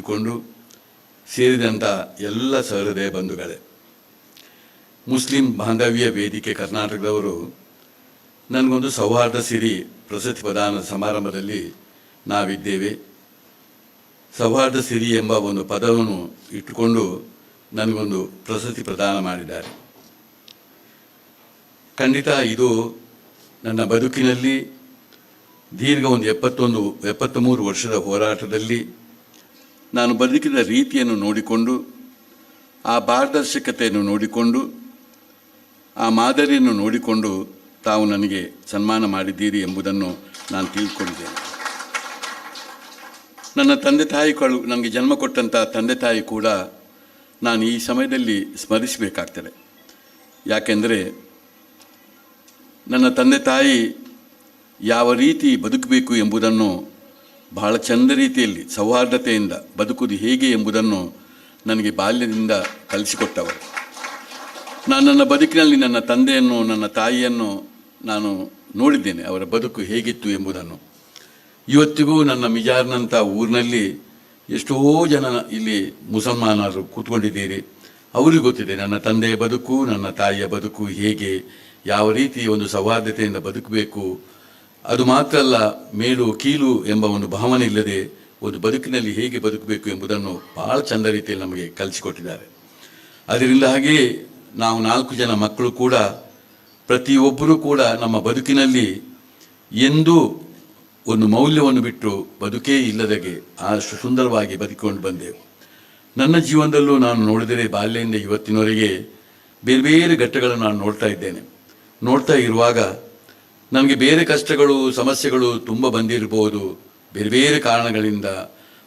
ಕುಳಿತುಕೊಂಡು ಸೇರಿದಂಥ ಎಲ್ಲ ಸಹೃದಯ ಬಂಧುಗಳೇ, ಮುಸ್ಲಿಂ ಬಾಂಧವ್ಯ ವೇದಿಕೆ ಕರ್ನಾಟಕದವರು ನನಗೊಂದು ಸೌಹಾರ್ದ ಸಿರಿ ಪ್ರಶಸ್ತಿ ಪ್ರದಾನ ಸಮಾರಂಭದಲ್ಲಿ ನಾವಿದ್ದೇವೆ. ಸೌಹಾರ್ದ ಸಿರಿ ಎಂಬ ಒಂದು ಪದವನ್ನು ಇಟ್ಟುಕೊಂಡು ನನಗೊಂದು ಪ್ರಶಸ್ತಿ ಪ್ರದಾನ ಮಾಡಿದ್ದಾರೆ. ಖಂಡಿತ ಇದು ನನ್ನ ಬದುಕಿನಲ್ಲಿ ದೀರ್ಘ ಒಂದು ಎಪ್ಪತ್ತೊಂದು, ಎಪ್ಪತ್ತ್ಮೂರು ವರ್ಷದ ಹೋರಾಟದಲ್ಲಿ ನಾನು ಬದುಕಿದ ರೀತಿಯನ್ನು ನೋಡಿಕೊಂಡು, ಆ ಪಾರದರ್ಶಕತೆಯನ್ನು ನೋಡಿಕೊಂಡು, ಆ ಮಾದರಿಯನ್ನು ನೋಡಿಕೊಂಡು ತಾವು ನನಗೆ ಸನ್ಮಾನ ಮಾಡಿದ್ದೀರಿ ಎಂಬುದನ್ನು ನಾನು ತಿಳಿದುಕೊಂಡಿದ್ದೇನೆ ನನ್ನ ತಂದೆ ತಾಯಿಗಳು ನನಗೆ ಜನ್ಮ ಕೊಟ್ಟಂಥ ತಂದೆ ತಾಯಿ ಕೂಡ ನಾನು ಈ ಸಮಯದಲ್ಲಿ ಸ್ಮರಿಸಬೇಕಾಗ್ತದೆ. ಯಾಕೆಂದರೆ ನನ್ನ ತಂದೆ ತಾಯಿ ಯಾವ ರೀತಿ ಬದುಕಬೇಕು ಎಂಬುದನ್ನು ಬಹಳ ಚಂದ ರೀತಿಯಲ್ಲಿ ಸೌಹಾರ್ದತೆಯಿಂದ ಬದುಕುವುದು ಹೇಗೆ ಎಂಬುದನ್ನು ನನಗೆ ಬಾಲ್ಯದಿಂದ ಕಲಿಸಿಕೊಟ್ಟವರು. ನಾನು ನನ್ನ ಬದುಕಿನಲ್ಲಿ ನನ್ನ ತಂದೆಯನ್ನು, ನನ್ನ ತಾಯಿಯನ್ನು ನಾನು ನೋಡಿದ್ದೇನೆ. ಅವರ ಬದುಕು ಹೇಗಿತ್ತು ಎಂಬುದನ್ನು. ಇವತ್ತಿಗೂ ನನ್ನ ಮಿಜಾರ್ನಂಥ ಊರಿನಲ್ಲಿ ಎಷ್ಟೋ ಜನ ಇಲ್ಲಿ ಮುಸಲ್ಮಾನರು ಕೂತ್ಕೊಂಡಿದ್ದೀರಿ. ಅವರಿಗೂ ಗೊತ್ತಿದೆ, ನನ್ನ ತಂದೆಯ ಬದುಕು, ನನ್ನ ತಾಯಿಯ ಬದುಕು ಹೇಗೆ, ಯಾವ ರೀತಿ ಒಂದು ಸೌಹಾರ್ದತೆಯಿಂದ ಬದುಕಬೇಕು ಅದು ಮಾತ್ರ ಅಲ್ಲ, ಮೇಲು, ಕೀಲು ಎಂಬ ಒಂದು ಭಾವನೆ ಇಲ್ಲದೆ ಒಂದು ಬದುಕಿನಲ್ಲಿ ಹೇಗೆ ಬದುಕಬೇಕು ಎಂಬುದನ್ನು ಬಹಳ ಚಂದ ರೀತಿಯಲ್ಲಿ ನಮಗೆ ಕಲಿಸಿಕೊಟ್ಟಿದ್ದಾರೆ. ಅದರಿಂದ ಹಾಗೆಯೇ ನಾವು ನಾಲ್ಕು ಜನ ಮಕ್ಕಳು ಕೂಡ, ಪ್ರತಿಯೊಬ್ಬರೂ ಕೂಡ ನಮ್ಮ ಬದುಕಿನಲ್ಲಿ ಎಂದೂ ಒಂದು ಮೌಲ್ಯವನ್ನು ಬಿಟ್ಟು ಬದುಕೇ ಇಲ್ಲದಗೆ ಆದಷ್ಟು ಸುಂದರವಾಗಿ ಬದುಕಿಕೊಂಡು ಬಂದೆವು. ನನ್ನ ಜೀವನದಲ್ಲೂ ನಾನು ನೋಡಿದರೆ ಬಾಲ್ಯದಿಂದ ಇವತ್ತಿನವರೆಗೆ ಬೇರೆ ಬೇರೆ ಘಟ್ಟಗಳನ್ನು ನಾನು ನೋಡ್ತಾ ಇದ್ದೇನೆ. ನೋಡ್ತಾ ಇರುವಾಗ ನನಗೆ ಬೇರೆ ಕಷ್ಟಗಳು, ಸಮಸ್ಯೆಗಳು ತುಂಬ ಬಂದಿರಬಹುದು ಬೇರೆ ಬೇರೆ ಕಾರಣಗಳಿಂದ.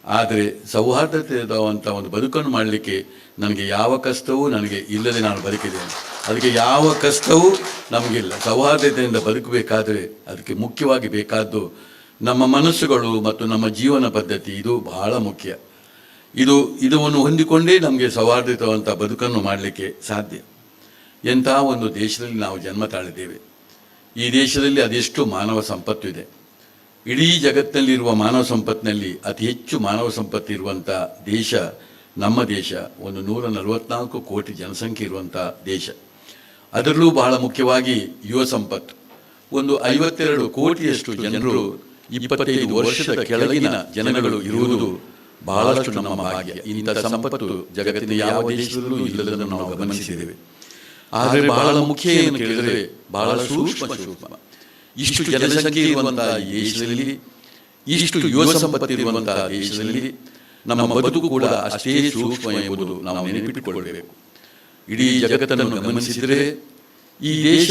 ಆದರೆ ಸೌಹಾರ್ದತೆಯಾದಂಥ ಒಂದು ಬದುಕನ್ನು ಮಾಡಲಿಕ್ಕೆ ನನಗೆ ಯಾವ ಕಷ್ಟವೂ ನನಗೆ ಇಲ್ಲದೆ ನಾನು ಬದುಕಿದ್ದೇನೆ. ಅದಕ್ಕೆ ಯಾವ ಕಷ್ಟವೂ ನಮಗಿಲ್ಲ ಸೌಹಾರ್ದತೆಯಿಂದ ಬದುಕಬೇಕಾದರೆ ಅದಕ್ಕೆ ಮುಖ್ಯವಾಗಿ ಬೇಕಾದ್ದು ನಮ್ಮ ಮನಸ್ಸುಗಳು ಮತ್ತು ನಮ್ಮ ಜೀವನ ಪದ್ಧತಿ, ಇದು ಬಹಳ ಮುಖ್ಯ. ಇದು, ಇದನ್ನು ಹೊಂದಿಕೊಂಡೇ ನಮಗೆ ಸೌಹಾರ್ದಯುತವಂಥ ಬದುಕನ್ನು ಮಾಡಲಿಕ್ಕೆ ಸಾಧ್ಯ. ಎಂಥ ಒಂದು ದೇಶದಲ್ಲಿ ನಾವು ಜನ್ಮ ತಾಳಿದ್ದೇವೆ. ಈ ದೇಶದಲ್ಲಿ ಅದೆಷ್ಟು ಮಾನವ ಸಂಪತ್ತು ಇದೆ? ಇಡೀ ಜಗತ್ತಿನಲ್ಲಿರುವ ಮಾನವ ಸಂಪತ್ತಿನಲ್ಲಿ ಅತಿ ಹೆಚ್ಚು ಮಾನವ ಸಂಪತ್ತು ಇರುವಂಥ ದೇಶ ನಮ್ಮ ದೇಶ, ಒಂದು ನೂರ ನಲವತ್ನಾಲ್ಕು ಕೋಟಿ ಜನಸಂಖ್ಯೆ ಇರುವಂಥ ದೇಶ. ಅದರಲ್ಲೂ ಬಹಳ ಮುಖ್ಯವಾಗಿ ಯುವ ಸಂಪತ್ತು. ಒಂದು ಐವತ್ತೆರಡು ಕೋಟಿಯಷ್ಟು ಜನರು ಇಪ್ಪತ್ತೈದು ವರ್ಷದ ಕೆಳಗಿನ ಜನಗಳು ಇರುವುದು ಬಹಳಷ್ಟು ನಮ್ಮ ಭಾಗ್ಯ. ಇಂಥ ಸಂಪತ್ತು ಜಗತ್ತಿನ ಯಾವ ದೇಶದಲ್ಲೂ ಇಲ್ಲದನ್ನು ನಾವು ಗಮನಿಸಿದ್ದೇವೆ. ಆದರೆ ಬಹಳ ಮುಖ್ಯ ಏನು ಕೇಳಿದರೆ ಬಹಳ ಸೂಕ್ಷ್ಮ ಸೂಕ್ಷ್ಮ ಇಷ್ಟು ಜನಸಂಖ್ಯೆ ಇರುವಂತಹ ದೇಶದಲ್ಲಿ ಇಷ್ಟು ಯುವ ಸಂಪತ್ತಿ ಇರುವಂತಹ ದೇಶದಲ್ಲಿ ನಮ್ಮ ಬದುಕು ಕೂಡ ಅಷ್ಟೇ ಸೂಕ್ಷ್ಮ ಎಂಬುದು ನಾವು ನೆನಪಿಟ್ಟುಕೊಳ್ಳಬೇಕು ಇಡೀ ಜಗತ್ತನ್ನು ಗಮನಿಸಿದರೆ ಈ ದೇಶ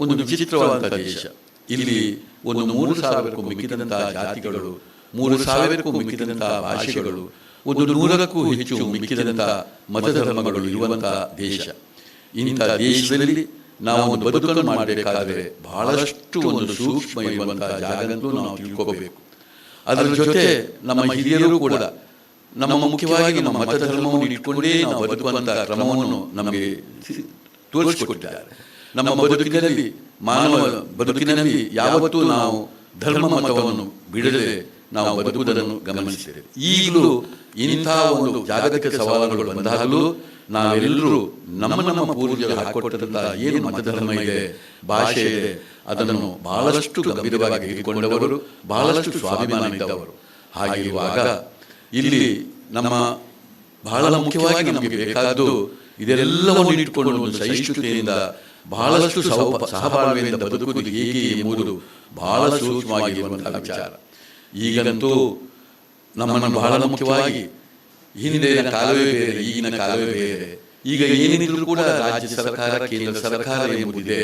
ಒಂದು ವಿಚಿತ್ರವಾದ ದೇಶ. ಇಲ್ಲಿ ಒಂದು ಮೂರು ಸಾವಿರಕ್ಕೂ ಮಿಕ್ಕಿದಂತಹ ಜಾತಿಗಳು ಮೂರು ಸಾವಿರಕ್ಕೂ ಮಿಕ್ಕಿದಂತಹ ಭಾಷೆಗಳು ಒಂದು ನೂರಕ್ಕೂ ಹೆಚ್ಚು ಮಿಕ್ಕಿದಂತಹ ಮತಧರ್ಮಗಳು ಇರುವಂತಹ ದೇಶ. ಇಂಥ ದೇಶದಲ್ಲಿ ನಾವು ಒಂದು ಬದುಕನ್ನು ಮಾಡಬೇಕಾದರೆ ಬಹಳಷ್ಟು ಒಂದು ಸೂಕ್ಷ್ಮ ಇರುವಂತಹ ಜಾಗಂತೂ ನಾವು ತಿಳ್ಕೋಬೇಕು. ಅದರ ಜೊತೆ ನಮ್ಮ ಹಿರಿಯರು ಕೂಡ ನಮ್ಮ ಮುಖ್ಯವಾಗಿ ನಮ್ಮ ಮತಧರ್ಮವನ್ನು ಇಟ್ಕೊಂಡೇ ನಾವು ಬದುಕುವಂತಹ ಕ್ರಮವನ್ನು ನಮಗೆ ತೋರಿಸಿಕೊಟ್ಟಿದ್ದಾರೆ. ನಮ್ಮ ಬದುಕಿನಲ್ಲಿ ಮಾನವ ಬದುಕಿನಲ್ಲಿ ಯಾವತ್ತೂ ನಾವು ಧರ್ಮ ಮತವನ್ನು ಬಿಡದೆ ನಾವು ಬದುಕುವುದನ್ನು ಗಮನಿಸಿದ್ದೇವೆ ಈಗಲೂ ಇಂಥ ಒಂದು ಜಾಗತಿಕ ಸವಾಲುಗಳು ಬಂದಾಗಲೂ ನಾವೆಲ್ಲರೂ ನಮ್ಮ ನಮ್ಮ ಪೂರ್ವಜರು ಹಾಕಿಕೊಟ್ಟಂತಹ ಏನು ಮತಧರ್ಮ ಇದೆ ಭಾಷೆ ಇದೆ ಅದನ್ನು ಬಹಳಷ್ಟು ಗಂಭೀರವಾಗಿ ಇಟ್ಟುಕೊಂಡವರು ಬಹಳಷ್ಟು ಸ್ವಾಭಿಮಾನ ಇದ್ದವರು. ಹಾಗಿರುವಾಗ ಇಲ್ಲಿ ನಮ್ಮ ಬಹಳ ಮುಖ್ಯವಾಗಿ ನಮಗೆ ಬೇಕಾದ್ದು ಇದೆಲ್ಲವನ್ನು ಇಟ್ಕೊಂಡು ಒಂದು ಸಹಿಷ್ಣುತೆಯಿಂದ ಬಹಳಷ್ಟು ಸಹ ಸಹಬಾಳ್ವೆಯಿಂದ ಬದುಕುವುದು ಹೇಗೆ ಎಂಬುದು ಬಹಳ ಸೂಕ್ಷ್ಮವಾಗಿರುವಂತಹ ವಿಚಾರ. ಈಗಂತೂ ನಮ್ಮನ್ನು ಬಹಳ ಮುಖ್ಯವಾಗಿ ಹಿಂದಿನ ಕಾಲವೇ ಬೇರೆ, ಈಗಿನ ಕಾಲವೇ ಬೇರೆ. ಈಗ ಏನಿದ್ರು ಕೂಡ ರಾಜ್ಯ ಸರ್ಕಾರ, ಕೇಂದ್ರ ಸರ್ಕಾರ ಎಂಬುದಿದೆ.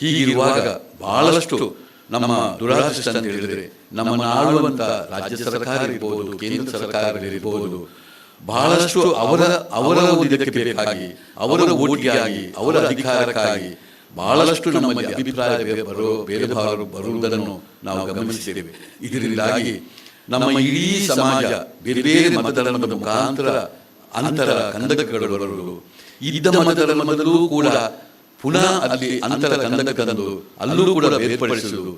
ಹೀಗಿರುವಾಗ ಬಹಳಷ್ಟು ನಮ್ಮ ದುರಾದೃಷ್ಟ ಅಂತ ಹೇಳಿದ್ರೆ ನಮ್ಮನ್ನು ಆಳುವಂತ ರಾಜ್ಯ ಸರ್ಕಾರ ಇರ್ಬೋದು, ಕೇಂದ್ರ ಸರ್ಕಾರಗಳಿರ್ಬೋದು. ಬಹಳಷ್ಟು ಅವರ ಅವರ ಇದಕ್ಕೆ ಬೇಕಾಗಿ, ಅವರ ಓಟಿಗಾಗಿ, ಅವರ ಅಧಿಕಾರಕ್ಕಾಗಿ ಬಹಳಷ್ಟು ನಮ್ಮಲ್ಲಿ ಅಭಿಪ್ರಾಯ ಬೇರೆ ಬರೋ ಭಾವರು ಬರುವುದನ್ನು ನಾವು ಗಮನಿಸಿದ್ದೇವೆ. ಇದರಿಂದಾಗಿ ನಮ್ಮ ಇಡೀ ಸಮಾಜ ಬೇರೆ ಬೇರೆ ಮತದಾನದ ಮುಖಾಂತರ ಅಂತರ ಕಂದಕಗಳು ಇದ್ದ ಮತದಾನದಲ್ಲೂ ಕೂಡ ಪುನಃ ಅಲ್ಲಿ ಅಂತರ ಕಂದಕ ತಂದು ಅಲ್ಲೂ ಕೂಡ ಬೇರ್ಪಡಿಸುವುದು